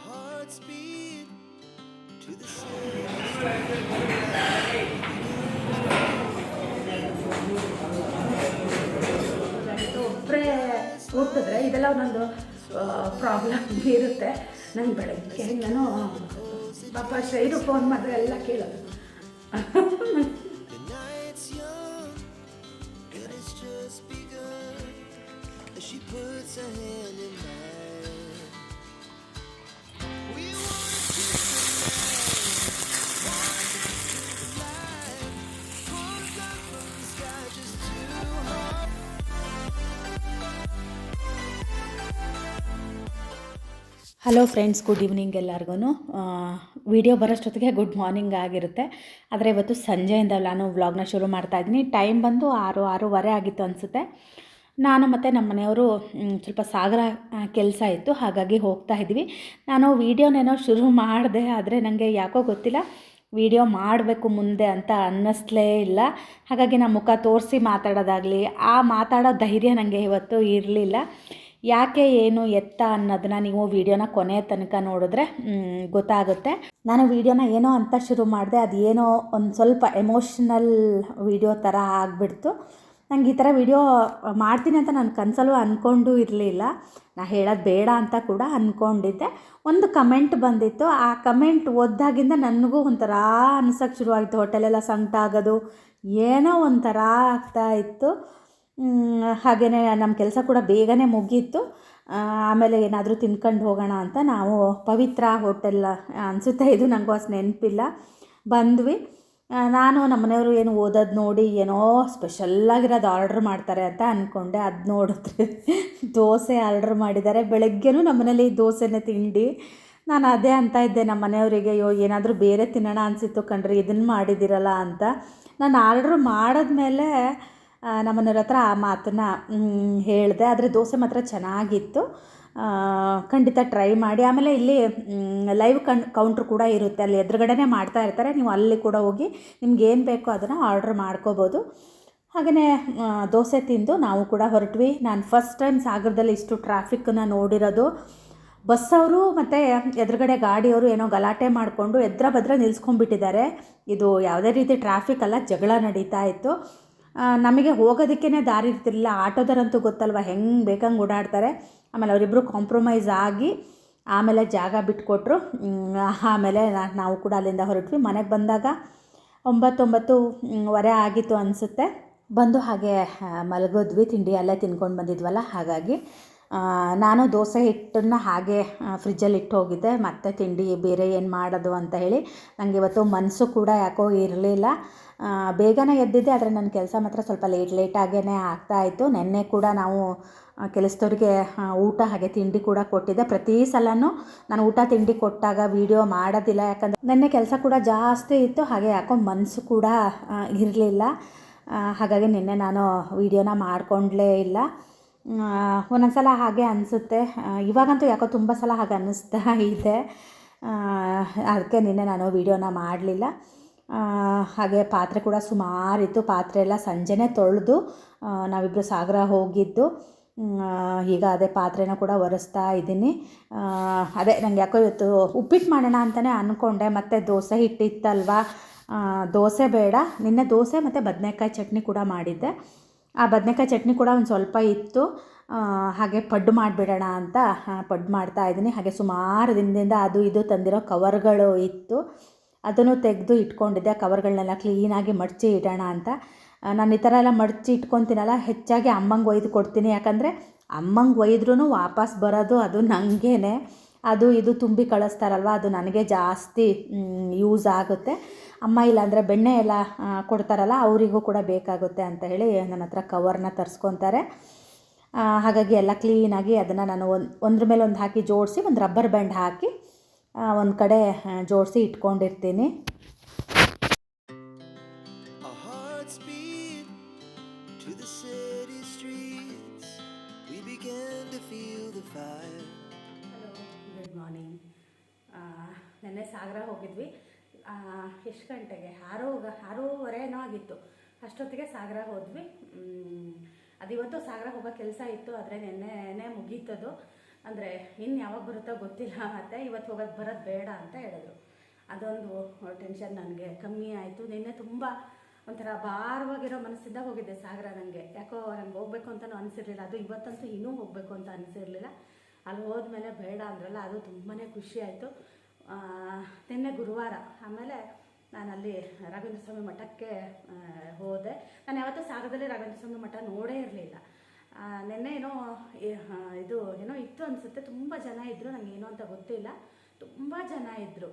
hearts beat to the. ಒಬ್ಬರೇ ಹುಟ್ಟಿದ್ರೆ ಇದೆಲ್ಲ ಒಂದೊಂದು ಪ್ರಾಬ್ಲಮ್ ಇರುತ್ತೆ ನಂಗೆ ಬೆಳಗ್ಗೆ ನಾನು ಪಾಪ ಶೈರು ಫೋನ್ ಮಾಡಿದ್ರೆ ಎಲ್ಲ ಕೇಳೋದು she puts her hand hello friends good evening ಎಲ್ಲರಿಗೂ ವಿಡಿಯೋ ಬರೋಷ್ಟೊತ್ತಿಗೆ ಗುಡ್ ಮಾರ್ನಿಂಗ್ ಆಗಿರುತ್ತೆ. ಆದರೆ ಇವತ್ತು ಸಂಜೆಯಿಂದ ನಾನು ವ್ಲಾಗ್ನ ಶುರು ಮಾಡ್ತಾ ಇದ್ದೀನಿ. ಟೈಮ್ ಬಂದು ಆರು, ಆರೂವರೆ ಆಗಿತ್ತು ಅನಿಸುತ್ತೆ. ನಾನು ಮತ್ತು ನಮ್ಮ ಮನೆಯವರು ಸ್ವಲ್ಪ ಸಾಗರ ಕೆಲಸ ಇತ್ತು. ಹಾಗಾಗಿ ಹೋಗ್ತಾ ಇದ್ವಿ ನಾನು ವೀಡಿಯೋನೇನೋ ಶುರು ಮಾಡಿದೆ, ಆದರೆ ನನಗೆ ಯಾಕೋ ಗೊತ್ತಿಲ್ಲ. ವಿಡಿಯೋ ಮಾಡಬೇಕು ಮುಂದೆ ಅಂತ ಅನ್ನಿಸ್ಲೇ ಇಲ್ಲ. ಹಾಗಾಗಿ ನಮ್ಮ ಮುಖ ತೋರಿಸಿ ಮಾತಾಡೋದಾಗಲಿ, ಆ ಮಾತಾಡೋ ಧೈರ್ಯ ನನಗೆ ಇವತ್ತು ಇರಲಿಲ್ಲ. ಯಾಕೆ ಏನು ಎತ್ತ ಅನ್ನೋದನ್ನ ನೀವು ವಿಡಿಯೋನ ಕೊನೆಯ ತನಕ ನೋಡಿದ್ರೆ ಗೊತ್ತಾಗುತ್ತೆ. ನಾನು ವಿಡಿಯೋನ ಏನೋ ಅಂತ ಶುರು ಮಾಡಿದೆ ಅದು ಏನೋ ಒಂದು ಸ್ವಲ್ಪ ಎಮೋಷ್ನಲ್ ವಿಡಿಯೋ ಥರ ಆಗಿಬಿಡ್ತು. ನಂಗೆ ಈ ಥರ ವಿಡಿಯೋ ಮಾಡ್ತೀನಿ ಅಂತ ನಾನು ಕನಸಲ್ಲೂ ಅಂದ್ಕೊಂಡು ಇರಲಿಲ್ಲ. ನಾ ಹೇಳೋದು ಬೇಡ ಅಂತ ಕೂಡ ಅಂದ್ಕೊಂಡಿದ್ದೆ ಒಂದು ಕಮೆಂಟ್ ಬಂದಿತ್ತು. ಆ ಕಮೆಂಟ್ ಓದ್ದಾಗಿಂದ ನನಗೂ ಒಂಥರ ಅನ್ಸೋಕ್ಕೆ ಶುರುವಾಯಿತು. ಹೋಟೆಲೆಲ್ಲ ಸಂಕಟ ಆಗೋದು, ಏನೋ ಒಂಥರ ಆಗ್ತಾ ಇತ್ತು. ಹಾಗೆಯೇ ನಮ್ಮ ಕೆಲಸ ಕೂಡ ಬೇಗನೆ ಮುಗೀತು. ಆಮೇಲೆ ಏನಾದರೂ ತಿನ್ಕೊಂಡು ಹೋಗೋಣ ಅಂತ ನಾವು ಪವಿತ್ರ ಹೋಟೆಲ್ ಅನಿಸುತ್ತೆ. ಇದು ನನಗೂ ಅಷ್ಟು ನೆನಪಿಲ್ಲ. ಬಂದ್ವಿ. ನಾನು ನಮ್ಮ ಮನೆಯವರು ಏನು ಓದೋದು ನೋಡಿ ಏನೋ ಸ್ಪೆಷಲ್ಲಾಗಿರೋದು ಆರ್ಡ್ರ್ ಮಾಡ್ತಾರೆ ಅಂತ ಅಂದ್ಕೊಂಡೆ ಅದು ನೋಡಿದ್ರೆ ದೋಸೆ ಆರ್ಡ್ರ್ ಮಾಡಿದ್ದಾರೆ. ಬೆಳಗ್ಗೆನೂ ನಮ್ಮ ಮನೇಲಿ ದೋಸೆನೇ ತಿಂಡಿ. ನಾನು ಅದೇ ಅಂತ ಇದ್ದೆ ನಮ್ಮ ಮನೆಯವರಿಗೆ. ಅಯ್ಯೋ, ಏನಾದರೂ ಬೇರೆ ತಿನ್ನೋಣ ಅನಿಸಿತ್ತು ಕಣ್ರಿ ಇದನ್ನು ಮಾಡಿದ್ದೀರಲ್ಲ ಅಂತ. ನಾನು ಆರ್ಡ್ರ್ ಮಾಡಿದ್ಮೇಲೆ ನಮ್ಮನೆಯವ್ರ ಹತ್ರ ಆ ಮಾತನ್ನು ಹೇಳಿದೆ. ಆದರೆ ದೋಸೆ ಮಾತ್ರ ಚೆನ್ನಾಗಿತ್ತು. ಖಂಡಿತ ಟ್ರೈ ಮಾಡಿ. ಆಮೇಲೆ ಇಲ್ಲಿ ಲೈವ್ ಕಣ್ ಕೌಂಟ್ರ್ ಕೂಡ ಇರುತ್ತೆ. ಅಲ್ಲಿ ಎದುರುಗಡೆನೇ ಮಾಡ್ತಾ ಇರ್ತಾರೆ. ನೀವು ಅಲ್ಲಿ ಕೂಡ ಹೋಗಿ ನಿಮ್ಗೆ ಏನು ಬೇಕೋ ಅದನ್ನು ಆರ್ಡ್ರ್ ಮಾಡ್ಕೋಬೋದು. ಹಾಗೆಯೇ ದೋಸೆ ತಿಂದು ನಾವು ಕೂಡ ಹೊರಟ್ವಿ. ನಾನು ಫಸ್ಟ್ ಟೈಮ್ ಸಾಗರದಲ್ಲಿ ಇಷ್ಟು ಟ್ರಾಫಿಕ್ಕನ್ನು ನೋಡಿರೋದು. ಬಸ್ಸವರು ಮತ್ತು ಎದುರುಗಡೆ ಗಾಡಿಯವರು ಏನೋ ಗಲಾಟೆ ಮಾಡಿಕೊಂಡು ಎದ್ರ ಬದ್ರ ನಿಲ್ಸ್ಕೊಂಡ್ಬಿಟ್ಟಿದ್ದಾರೆ. ಇದು ಯಾವುದೇ ರೀತಿ ಟ್ರಾಫಿಕ್ ಅಲ್ಲ, ಜಗಳ ನಡೀತಾ ಇತ್ತು. ನಮಗೆ ಹೋಗೋದಕ್ಕೇ ದಾರಿ ಇರ್ತಿರ್ಲಿಲ್ಲ. ಆಟೋದರಂತೂ ಗೊತ್ತಲ್ವ? ಹೆಂಗೆ ಬೇಕಂಗೆ ಓಡಾಡ್ತಾರೆ. ಆಮೇಲೆ ಅವರಿಬ್ಬರು ಕಾಂಪ್ರಮೈಸ್ ಆಗಿ ಆಮೇಲೆ ಜಾಗ ಬಿಟ್ಕೊಟ್ರು. ಆಮೇಲೆ ನಾವು ಕೂಡ ಅಲ್ಲಿಂದ ಹೊರಟ್ವಿ. ಮನೆಗೆ ಬಂದಾಗ ಒಂಬತ್ತೊಂಬತ್ತು ಮ್, ವರೆ ಆಗಿತ್ತು ಅನಿಸುತ್ತೆ. ಬಂದು ಹಾಗೆ ಮಲಗೋದ್ವಿ. ತಿಂಡಿ ಅಲ್ಲೇ ತಿನ್ಕೊಂಡು ಬಂದಿದ್ವಲ್ಲ? ಹಾಗಾಗಿ ನಾನು ದೋಸೆ ಹಿಟ್ಟನ್ನು ಹಾಗೆ ಫ್ರಿಜ್ಜಲ್ಲಿ ಇಟ್ಟು ಹೋಗಿದ್ದೆ. ಮತ್ತೆ ತಿಂಡಿ ಬೇರೆ ಏನು ಮಾಡೋದು ಅಂತ ಹೇಳಿ ನನಗೆ ಇವತ್ತು ಮನಸ್ಸು ಕೂಡ ಯಾಕೋ ಇರಲಿಲ್ಲ. ಬೇಗನೆ ಎದ್ದಿದ್ದೆ, ಆದರೆ ನನ್ನ ಕೆಲಸ ಮಾತ್ರ ಸ್ವಲ್ಪ ಲೇಟ್ ಲೇಟಾಗೇ ಆಗ್ತಾಯಿತ್ತು ನಿನ್ನೆ ಕೂಡ ನಾವು ಕೆಲಸದವ್ರಿಗೆ ಊಟ ಹಾಗೆ ತಿಂಡಿ ಕೂಡ ಕೊಟ್ಟಿದ್ದೆ. ಪ್ರತಿ ಸಲನೂ ನಾನು ಊಟ, ತಿಂಡಿ ಕೊಟ್ಟಾಗ ವೀಡಿಯೋ ಮಾಡೋದಿಲ್ಲ. ಯಾಕಂದರೆ ನಿನ್ನೆ ಕೆಲಸ ಕೂಡ ಜಾಸ್ತಿ ಇತ್ತು. ಹಾಗೆ ಯಾಕೋ ಮನಸ್ಸು ಕೂಡ ಇರಲಿಲ್ಲ. ಹಾಗಾಗಿ ನಿನ್ನೆ ನಾನು ವೀಡಿಯೋನ ಮಾಡಿಕೊಂಡ್ಲೇ ಇಲ್ಲ. ಒಂದೊಂದು ಸಲ ಹಾಗೆ ಅನಿಸುತ್ತೆ. ಇವಾಗಂತೂ ಯಾಕೋ ತುಂಬ ಸಲ ಹಾಗೆ ಅನ್ನಿಸ್ತಾ ಇದೆ. ಅದಕ್ಕೆ ನಿನ್ನೆ ನಾನು ವೀಡಿಯೋನ ಮಾಡಲಿಲ್ಲ. ಹಾಗೆ ಪಾತ್ರೆ ಕೂಡ ಸುಮಾರಿತ್ತು. ಪಾತ್ರೆ ಎಲ್ಲ ಸಂಜೆನೇ ತೊಳೆದು ನಾವಿಬ್ಬರು ಸಾಗರ ಹೋಗಿದ್ದು. ಈಗ ಅದೇ ಪಾತ್ರೆನ ಕೂಡ ಒರೆಸ್ತಾ ಇದ್ದೀನಿ. ಅದೇ ನನಗೆ ಯಾಕೋ ಇವತ್ತು ಉಪ್ಪಿಟ್ಟು ಮಾಡೋಣ ಅಂತಲೇ ಅಂದ್ಕೊಂಡೆ ಮತ್ತು ದೋಸೆ ಹಿಟ್ಟಿತ್ತಲ್ವ? ದೋಸೆ ಬೇಡ. ನಿನ್ನೆ ದೋಸೆ ಮತ್ತು ಬದನೆಕಾಯಿ ಚಟ್ನಿ ಕೂಡ ಮಾಡಿದ್ದೆ. ಆ ಬದನೆಕಾಯಿ ಚಟ್ನಿ ಕೂಡ ಒಂದು ಸ್ವಲ್ಪ ಇತ್ತು. ಹಾಗೆ ಪಡ್ಡು ಮಾಡಿಬಿಡೋಣ ಅಂತ ಪಡ್ಡು ಮಾಡ್ತಾ ಇದ್ದೀನಿ. ಹಾಗೆ ಸುಮಾರು ದಿನದಿಂದ ಅದು ಇದು ತಂದಿರೋ ಕವರ್ಗಳು ಇತ್ತು. ಅದನ್ನು ತೆಗೆದು ಇಟ್ಕೊಂಡಿದ್ದೆ. ಕವರ್ಗಳನ್ನೆಲ್ಲ ಕ್ಲೀನಾಗಿ ಮಡಚಿ ಇಡೋಣ ಅಂತ. ನಾನು ಈ ಥರ ಎಲ್ಲ ಮಡಚಿ ಇಟ್ಕೊತೀನಲ್ಲ, ಹೆಚ್ಚಾಗಿ ಅಮ್ಮಂಗೆ ಒಯ್ದು ಕೊಡ್ತೀನಿ. ಯಾಕಂದರೆ ಅಮ್ಮಂಗೆ ಒಯ್ದ್ರೂ ವಾಪಸ್ ಬರೋದು ಅದು ನನಗೇನೆ ಅದು ಇದು ತುಂಬಿ ಕಳಿಸ್ತಾರಲ್ವ, ಅದು ನನಗೆ ಜಾಸ್ತಿ ಯೂಸ್ ಆಗುತ್ತೆ. ಅಮ್ಮ ಇಲ್ಲಾಂದರೆ ಬೆಣ್ಣೆ ಎಲ್ಲ ಕೊಡ್ತಾರಲ್ಲ, ಅವರಿಗೂ ಕೂಡ ಬೇಕಾಗುತ್ತೆ ಅಂತ ಹೇಳಿ ನನ್ನ ಹತ್ರ ಕವರ್ನ ತರಿಸ್ಕೊತಾರೆ. ಹಾಗಾಗಿ ಎಲ್ಲ ಕ್ಲೀನಾಗಿ ಅದನ್ನು ನಾನು ಒಂದು, ಒಂದ್ರ ಮೇಲೆ ಒಂದು ಹಾಕಿ ಜೋಡಿಸಿ, ಒಂದು ರಬ್ಬರ್ ಬ್ಯಾಂಡ್ ಹಾಕಿ ಒಂದು ಕಡೆ ಜೋಡಿಸಿ ಇಟ್ಕೊಂಡಿರ್ತೀನಿ. ಗುಡ್ ಮಾರ್ನಿಂಗ್ ನೆನ್ನೆ ಸಾಗರ ಹೋಗಿದ್ವಿ. ಎಷ್ಟು ಗಂಟೆಗೆ? ಆರು ಆರೂವರೆನೋ ಆಗಿತ್ತು. ಅಷ್ಟೊತ್ತಿಗೆ ಸಾಗರ ಹೋದ್ವಿ. ಅದಿವತ್ತು ಅದು ಇವತ್ತು ಸಾಗರ ಹೋಗೋ ಕೆಲಸ ಇತ್ತು ಆದರೆ ನೆನ್ನೆನೇ ಮುಗೀತದು. ಅಂದರೆ ಇನ್ನು ಯಾವಾಗ ಬರುತ್ತೋ ಗೊತ್ತಿಲ್ಲ, ಮತ್ತು ಇವತ್ತು ಹೋಗೋದು ಬರೋದು ಬೇಡ ಅಂತ ಹೇಳಿದ್ರು. ಅದೊಂದು ಟೆನ್ಷನ್ ನನಗೆ. ಕಮ್ಮಿ ಆಯಿತು. ನಿನ್ನೆ ತುಂಬ ಒಂಥರ ಭಾರವಾಗಿರೋ ಮನಸ್ಸಿಂದ ಹೋಗಿದ್ದೆ ಸಾಗರ ನನಗೆ ಯಾಕೋ ನಂಗೆ ಹೋಗ್ಬೇಕು ಅಂತಲೂ ಅನಿಸಿರಲಿಲ್ಲ. ಅದು ಇವತ್ತಂತೂ ಇನ್ನೂ ಹೋಗಬೇಕು ಅಂತ ಅನಿಸಿರಲಿಲ್ಲ. ಅಲ್ಲಿ ಹೋದ್ಮೇಲೆ ಬೇಡ ಅಂದ್ರಲ್ಲ, ಅದು ತುಂಬಾ ಖುಷಿ ಆಯಿತು. ನಿನ್ನೆ ಗುರುವಾರ ಆಮೇಲೆ ನಾನು ಅಲ್ಲಿ ರಾಘವೇಂದ್ರ ಸ್ವಾಮಿ ಮಠಕ್ಕೆ ಹೋದೆ. ನಾನು ಯಾವತ್ತೂ ಸಾಗರದಲ್ಲಿ ರಾಘವೇಂದ್ರ ಸ್ವಾಮಿ ಮಠ ನೋಡೇ ಇರಲಿಲ್ಲ. ನಿನ್ನೆ ಏನೋ ಇದು ಏನೋ ಇತ್ತು ಅನಿಸುತ್ತೆ. ತುಂಬ ಜನ ಇದ್ದರು ನನಗೆ ಏನೋ ಅಂತ ಗೊತ್ತಿಲ್ಲ. ತುಂಬ ಜನ ಇದ್ದರು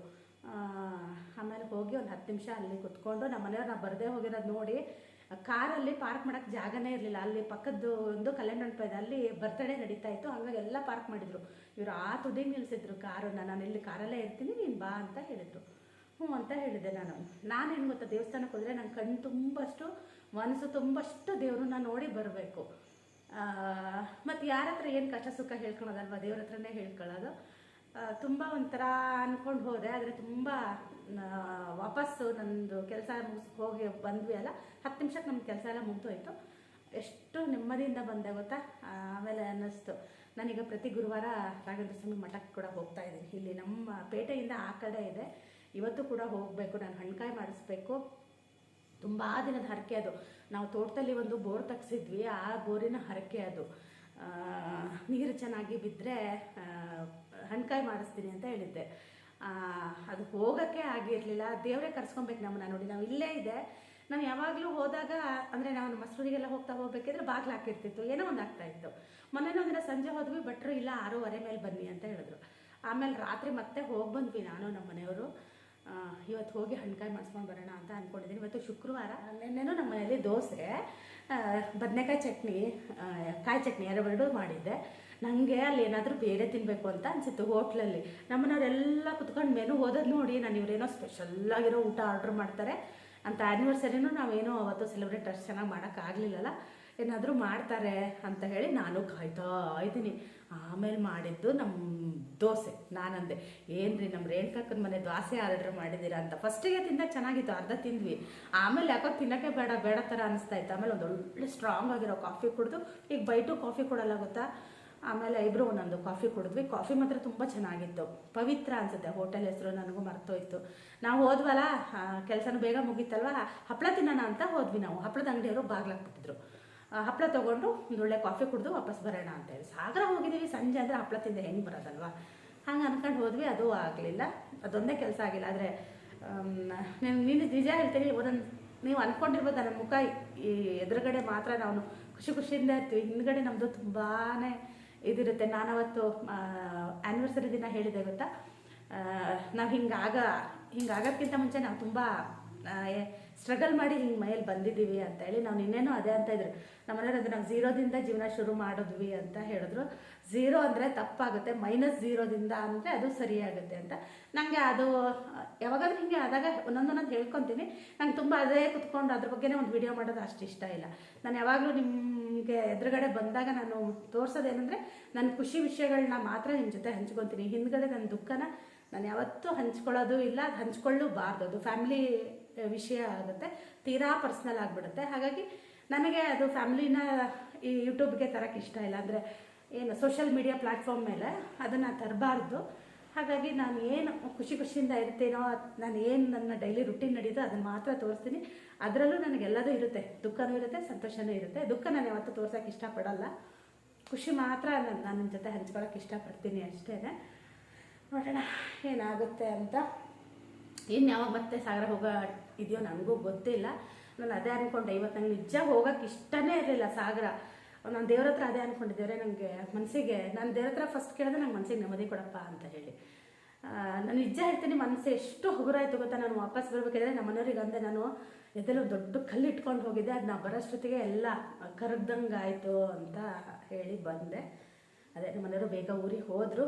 ಆಮೇಲೆ ಹೋಗಿ ಒಂದು ಹತ್ತು ನಿಮಿಷ ಅಲ್ಲಿ ಕುತ್ಕೊಂಡು ನಮ್ಮ ಮನೆಯವ್ರು ನಾವು ಬರದೇ ಹೋಗಿರೋದು ನೋಡಿ, ಕಾರಲ್ಲಿ ಪಾರ್ಕ್ ಮಾಡೋಕ್ಕೆ ಜಾಗನೇ ಇರಲಿಲ್ಲ. ಅಲ್ಲಿ ಪಕ್ಕದ್ದು ಒಂದು ಕಲ್ಯಾಣ ಮಂಟಪ ಇದೆ ಅಲ್ಲಿ ಬರ್ತಡೇ ನಡೀತಾ ಇತ್ತು. ಹಾಗಾಗಿ ಎಲ್ಲ ಪಾರ್ಕ್ ಮಾಡಿದರು. ಇವರು ಆ ತುದಿಗೆ ನಿಲ್ಲಿಸಿದ್ರು ಕಾರನ್ನು ನಾನು ಇಲ್ಲಿ ಕಾರಲ್ಲೇ ಇರ್ತೀನಿ, ನೀನು ಬಾ ಅಂತ ಹೇಳಿದರು. ಹ್ಞೂ ಅಂತ ಹೇಳಿದೆ ನಾನು. ನಾನೇನು ಗೊತ್ತಾ ದೇವಸ್ಥಾನಕ್ಕೆ ಹೋದರೆ ನನ್ನ ಕಣ್ಣು ತುಂಬಷ್ಟು, ಮನಸ್ಸು ತುಂಬಷ್ಟು ದೇವ್ರನ್ನ ನೋಡಿ ಬರಬೇಕು. ಮತ್ತು ಯಾರ ಹತ್ರ ಏನು ಕಷ್ಟ ಸುಖ ಹೇಳ್ಕೊಳೋದಲ್ವ? ದೇವ್ರ ಹತ್ರನೇ ಹೇಳ್ಕೊಳ್ಳೋದು ತುಂಬ ಒಂಥರ ಅಂದ್ಕೊಂಡು ಹೋದೆ, ಆದರೆ ತುಂಬ ವಾಪಸ್ಸು ನಂದು ಕೆಲಸ ಮುಗಿಸ್, ಹೋಗಿ ಬಂದ್ವಿ ಅಲ್ಲ, ಹತ್ತು ನಿಮಿಷಕ್ಕೆ ನಮ್ಮ ಕೆಲಸ ಎಲ್ಲ ಮುಗ್ದೋಯ್ತು. ಎಷ್ಟು ನೆಮ್ಮದಿಯಿಂದ ಬಂದೆ ಗೊತ್ತಾ? ಆಮೇಲೆ ಅನ್ನಿಸ್ತು, ನಾನೀಗ ಪ್ರತಿ ಗುರುವಾರ ರಾಘವೇಂದ್ರ ಸ್ವಾಮಿ ಮಠಕ್ಕೆ ಕೂಡ ಹೋಗ್ತಾ ಇದ್ದೀನಿ. ಇಲ್ಲಿ ನಮ್ಮ ಪೇಟೆಯಿಂದ ಆ ಕಡೆ ಇದೆ. ಇವತ್ತು ಕೂಡ ಹೋಗಬೇಕು, ನಾನು ಹಣ್ಕಾಯಿ ಮಾಡಿಸ್ಬೇಕು. ತುಂಬ ದಿನದ ಹರಕೆ ಅದು. ನಾವು ತೋಟದಲ್ಲಿ ಒಂದು ಬೋರ್ ತೆಗ್ಸಿದ್ವಿ, ಆ ಬೋರಿನ ಹರಕೆ ಅದು. ನೀರು ಚೆನ್ನಾಗಿ ಬಿದ್ದರೆ ಹಣ್ಕಾಯಿ ಮಾಡಿಸ್ತೀನಿ ಅಂತ ಹೇಳಿದ್ದೆ. ಅದು ಹೋಗೋಕ್ಕೆ ಆಗಿರಲಿಲ್ಲ, ದೇವರೇ ಕರ್ಸ್ಕೊಬೇಕು ನಮ್ಮನ್ನ ನೋಡಿ, ನಾವು ಇಲ್ಲೇ ಇದೆ. ನಾವು ಯಾವಾಗಲೂ ಹೋದಾಗ, ಅಂದರೆ ನಾವು ಮಸೂರಿಗೆಲ್ಲ ಹೋಗ್ತಾ ಹೋಗ್ಬೇಕಿದ್ರೆ ಬಾಗಿಲು ಹಾಕಿರ್ತಿತ್ತು, ಏನೋ ಒಂದು ಆಗ್ತಾ ಇತ್ತು. ಮೊನ್ನೆ ಒಂದಿನ ಸಂಜೆ ಹೋದ್ವಿ, ಭಟ್ರು ಇಲ್ಲ ಆರೂವರೆ ಮೇಲೆ ಬನ್ನಿ ಅಂತ ಹೇಳಿದ್ರು. ಆಮೇಲೆ ರಾತ್ರಿ ಮತ್ತೆ ಹೋಗಿ ಬಂದ್ವಿ ನಾನು ನಮ್ಮ ಮನೆಯವರು. ಇವತ್ತು ಹೋಗಿ ಹಣ್ಕಾಯಿ ಮಾಡಿಸ್ಕೊಂಡು ಬರೋಣ ಅಂತ ಅಂದ್ಕೊಂಡಿದ್ದೀನಿ ಇವತ್ತು ಶುಕ್ರವಾರ ನಿನ್ನೆನೂ ನಮ್ಮ ಮನೇಲಿ ದೋಸೆ ಬದನೆಕಾಯಿ ಚಟ್ನಿ ಕಾಯಿ ಚಟ್ನಿ ಎರಡು ಮಾಡಿದ್ದೆ. ನನಗೆ ಅಲ್ಲಿ ಏನಾದರೂ ಬೇರೆ ತಿನ್ನಬೇಕು ಅಂತ ಅನಿಸಿತ್ತು ಹೋಟ್ಲಲ್ಲಿ. ನಮ್ಮನವರೆಲ್ಲ ಕುತ್ಕೊಂಡು ಮೆನು ಓದೋದು ನೋಡಿ ನಾನು ಇವರೇನೋ ಸ್ಪೆಷಲ್ಲಾಗಿರೋ ಊಟ ಆರ್ಡ್ರ್ ಮಾಡ್ತಾರೆ. ಅಂತ ಆ್ಯನಿವರ್ಸರಿನೂ ನಾವೇನೋ ಅವತ್ತು ಸೆಲೆಬ್ರೇಟ್ ಅಷ್ಟು ಚೆನ್ನಾಗಿ ಮಾಡೋಕ್ಕಾಗಲಿಲ್ಲಲ್ಲ ಏನಾದರೂ ಮಾಡ್ತಾರೆ ಅಂತ ಹೇಳಿ ನಾನು ಕಾಯ್ತಾ ಇದ್ದೀನಿ. ಆಮೇಲೆ ಮಾಡಿದ್ದು ನಮ್ಮ ದೋಸೆ, ನಾನಂದೆ. ಏನ್ರಿ ನಮ್ಮ ರೇಣುಕಾಕನ ಮನೆ ದೋಸೆ ಆರ್ಡರ್ ಮಾಡಿದ್ದೀರಾ ಅಂತ. ಫಸ್ಟಿಗೆ ತಿಂದ ಚೆನ್ನಾಗಿತ್ತು, ಅರ್ಧ ತಿಂದ್ವಿ. ಆಮೇಲೆ ಯಾಕೋ ತಿನ್ನೋಕ್ಕೆ ಬೇಡ ಬೇಡ ಥರ ಅನಿಸ್ತಾ ಇತ್ತು. ಆಮೇಲೆ ಒಂದು ಒಳ್ಳೆ ಸ್ಟ್ರಾಂಗ್ ಆಗಿರೋ ಕಾಫಿ ಕುಡಿದು, ಈಗ ಬೈಟು ಕಾಫಿ ಕೊಡಲ್ಲ ಗೊತ್ತಾ? ಆಮೇಲೆ ಇಬ್ಬರು ಒಂದೊಂದು ಕಾಫಿ ಕುಡಿದ್ವಿ. ಕಾಫಿ ಮಾತ್ರ ತುಂಬ ಚೆನ್ನಾಗಿತ್ತು. ಪವಿತ್ರ ಅನ್ಸುತ್ತೆ ಹೋಟೆಲ್ ಹೆಸರು ನನಗೂ ಮರ್ತೋಯ್ತು. ನಾವು ಹೋದ್ವಲ್ಲ ಕೆಲಸನೂ ಬೇಗ ಮುಗೀತಲ್ವ? ಹಪ್ಪಳ ತಿನ್ನೋಣ ಅಂತ ಹೋದ್ವಿ ನಾವು. ಹಪ್ಪಳದ ಅಂಗಡಿಯವರು ಬಾಗ್ಲಾಕ್ಬಿಟ್ಟಿದ್ರು ಹಪ್ಪಳ ತೊಗೊಂಡು ಒಂದು ಒಳ್ಳೆ ಕಾಫಿ ಕುಡಿದು ವಾಪಸ್ ಬರೋಣ ಅಂತ ಹೇಳಿ. ಸಾಗರ ಹೋಗಿದ್ದೀವಿ, ಸಂಜೆ ಅಂದರೆ ಹಪ್ಪಳ ತಿಂದೆ, ಹೆಂಗೆ ಬರೋದಲ್ವಾ? ಹಂಗೆ ಅಂದ್ಕೊಂಡು ಹೋದ್ವಿ, ಅದು ಆಗಲಿಲ್ಲ. ಅದೊಂದೇ ಕೆಲಸ ಆಗಿಲ್ಲ. ಆದರೆ ನೀನು ನೀನು ನಿಜ ಹೇಳ್ತೀನಿ, ಒಂದೊಂದು ನೀವು ಅಂದ್ಕೊಂಡಿರ್ಬೋದು ನನ್ನ ಮುಖ, ಈ ಎದುರುಗಡೆ ಮಾತ್ರ ನಾವು ಖುಷಿ ಖುಷಿಯಿಂದ ಇರ್ತೀವಿ. ಹಿಂದ್ಗಡೆ ನಮ್ಮದು ತುಂಬಾ ಇದಿರುತ್ತೆ. ನಾನು ಅವತ್ತು ಆ್ಯನಿವರ್ಸರಿ ದಿನ ಹೇಳಿದೆ ಗೊತ್ತಾ? ನಾವು ಹಿಂಗಾಗ ಹಿಂಗಾಗೋದ್ಕಿಂತ ಮುಂಚೆ ನಾವು ತುಂಬ ಸ್ಟ್ರಗಲ್ ಮಾಡಿ ಹಿಂಗೆ ಮೈಯಲ್ಲಿ ಬಂದಿದ್ದೀವಿ ಅಂತ ಹೇಳಿ ನಾವು ನಿನ್ನೇನು ಅದೇ ಅಂತ ಇದ್ರು. ನಮ್ಮ ಅದು ನಾವು ಝೀರೋದಿಂದ ಜೀವನ ಶುರು ಮಾಡಿದ್ವಿ ಅಂತ ಹೇಳಿದ್ರು. ಝೀರೋ ಅಂದರೆ ತಪ್ಪಾಗುತ್ತೆ ಮೈನಸ್ ಝೀರೋದಿಂದ ಅಂದರೆ ಅದು ಸರಿಯಾಗುತ್ತೆ ಅಂತ. ನನಗೆ ಅದು, ಯಾವಾಗಾದ್ರೂ ಹಿಂಗೆ ಆದಾಗ ಒಂದೊಂದೊಂದು ಹೇಳ್ಕೊತೀನಿ. ನಂಗೆ ತುಂಬ ಅದೇ ಕುತ್ಕೊಂಡು ಅದ್ರ ಬಗ್ಗೆನೇ ಒಂದು ವಿಡಿಯೋ ಮಾಡೋದು ಅಷ್ಟು ಇಷ್ಟ ಇಲ್ಲ. ನಾನು ಯಾವಾಗಲೂ ನಿಮಗೆ ಎದುರುಗಡೆ ಬಂದಾಗ ನಾನು ತೋರಿಸೋದೇನೆಂದರೆ ನನ್ನ ಖುಷಿ ವಿಷಯಗಳನ್ನ ಮಾತ್ರ ನಿಮ್ಮ ಜೊತೆ ಹಂಚ್ಕೊತೀನಿ. ಹಿಂದ್ಗಡೆ ನನ್ನ ದುಃಖನ ನಾನು ಯಾವತ್ತೂ ಹಂಚ್ಕೊಳ್ಳೋದು ಇಲ್ಲ, ಅದು ಹಂಚ್ಕೊಳ್ಳಬಾರ್ದು. ಅದು ಫ್ಯಾಮಿಲಿ ವಿಷಯ ಆಗುತ್ತೆ. ತೀರಾ ಪರ್ಸ್ನಲ್ ಆಗಿಬಿಡುತ್ತೆ. ಹಾಗಾಗಿ ನನಗೆ ಅದು ಫ್ಯಾಮಿಲಿನ ಈ ಯೂಟ್ಯೂಬ್ಗೆ ತರಕ್ಕೆ ಇಷ್ಟ ಇಲ್ಲ. ಅಂದರೆ ಏನು ಸೋಷಿಯಲ್ ಮೀಡಿಯಾ ಪ್ಲ್ಯಾಟ್ಫಾರ್ಮ್ ಮೇಲೆ ಅದನ್ನು ತರಬಾರ್ದು. ಹಾಗಾಗಿ ನಾನು ಏನು ಖುಷಿ ಖುಷಿಯಿಂದ ಇರ್ತೀನೋ, ನಾನು ಏನು ನನ್ನ ಡೈಲಿ ರುಟೀನ್ ನಡೀತೋ ಅದನ್ನು ಮಾತ್ರ ತೋರಿಸ್ತೀನಿ. ಅದರಲ್ಲೂ ನನಗೆಲ್ಲದೂ ಇರುತ್ತೆ. ದುಃಖನೂ ಇರುತ್ತೆ, ಸಂತೋಷನೂ ಇರುತ್ತೆ. ದುಃಖ ನಾನು ಯಾವತ್ತೂ ತೋರ್ಸೋಕ್ಕೆ ಇಷ್ಟಪಡಲ್ಲ. ಖುಷಿ ಮಾತ್ರ ನಾನು ನನ್ನ ಜೊತೆ ಹಂಚ್ಕೊಳ್ಳೋಕೆ ಇಷ್ಟಪಡ್ತೀನಿ ಅಷ್ಟೇ ನೋಡೋಣ ಏನಾಗುತ್ತೆ ಅಂತ. ಇನ್ನು ಯಾವಾಗ ಮತ್ತೆ ಸಾಗರ ಹೋಗೋ ಇದೆಯೋ ನನಗೂ ಗೊತ್ತಿಲ್ಲ ನಾನು ಅದೇ ಅಂದ್ಕೊಂಡೆ ಇವತ್ತು ನಂಗೆ ನಿಜ ಹೋಗೋಕೆ ಇಷ್ಟನೇ ಇರಲಿಲ್ಲ ಸಾಗರ. ನಾನು ದೇವ್ರ ಹತ್ರ ಅದೇ ಅಂದ್ಕೊಂಡಿದ್ದೇವ್ರೆ ನನಗೆ ಮನಸ್ಸಿಗೆ ನಾನು ದೇವ್ರ ಹತ್ರ ಫಸ್ಟ್ ಕೇಳಿದ್ರೆ ನಂಗೆ ಮನಸ್ಸಿಗೆ ನೆಮ್ಮದಿ ಕೊಡಪ್ಪ ಅಂತ ಹೇಳಿ. ನಾನು ನಿಜ ಹೇಳ್ತೀನಿ ಮನಸ್ಸು ಎಷ್ಟು ಹಗುರಾಯಿತು ಗೊತ್ತಾ? ನಾನು ವಾಪಸ್ ಬರಬೇಕಾದ್ರೆ ನಮ್ಮ ಮನೆಯವ್ರಿಗೆ ಅಂದೆ ನಾನು ಎದೆಲ್ಲ ದೊಡ್ಡ ಕಲ್ಲು ಇಟ್ಕೊಂಡು ಹೋಗಿದ್ದೆ ಅದು ನಾವು ಬರೋಷ್ಟೊತ್ತಿಗೆ ಎಲ್ಲ ಕರಗ್ದಂಗೆ ಆಯಿತು ಅಂತ ಹೇಳಿ ಬಂದೆ. ಅದೇ ನಮ್ಮ ಮನೆಯವರು ಬೇಗ ಊರಿಗೆ ಹೋದರು.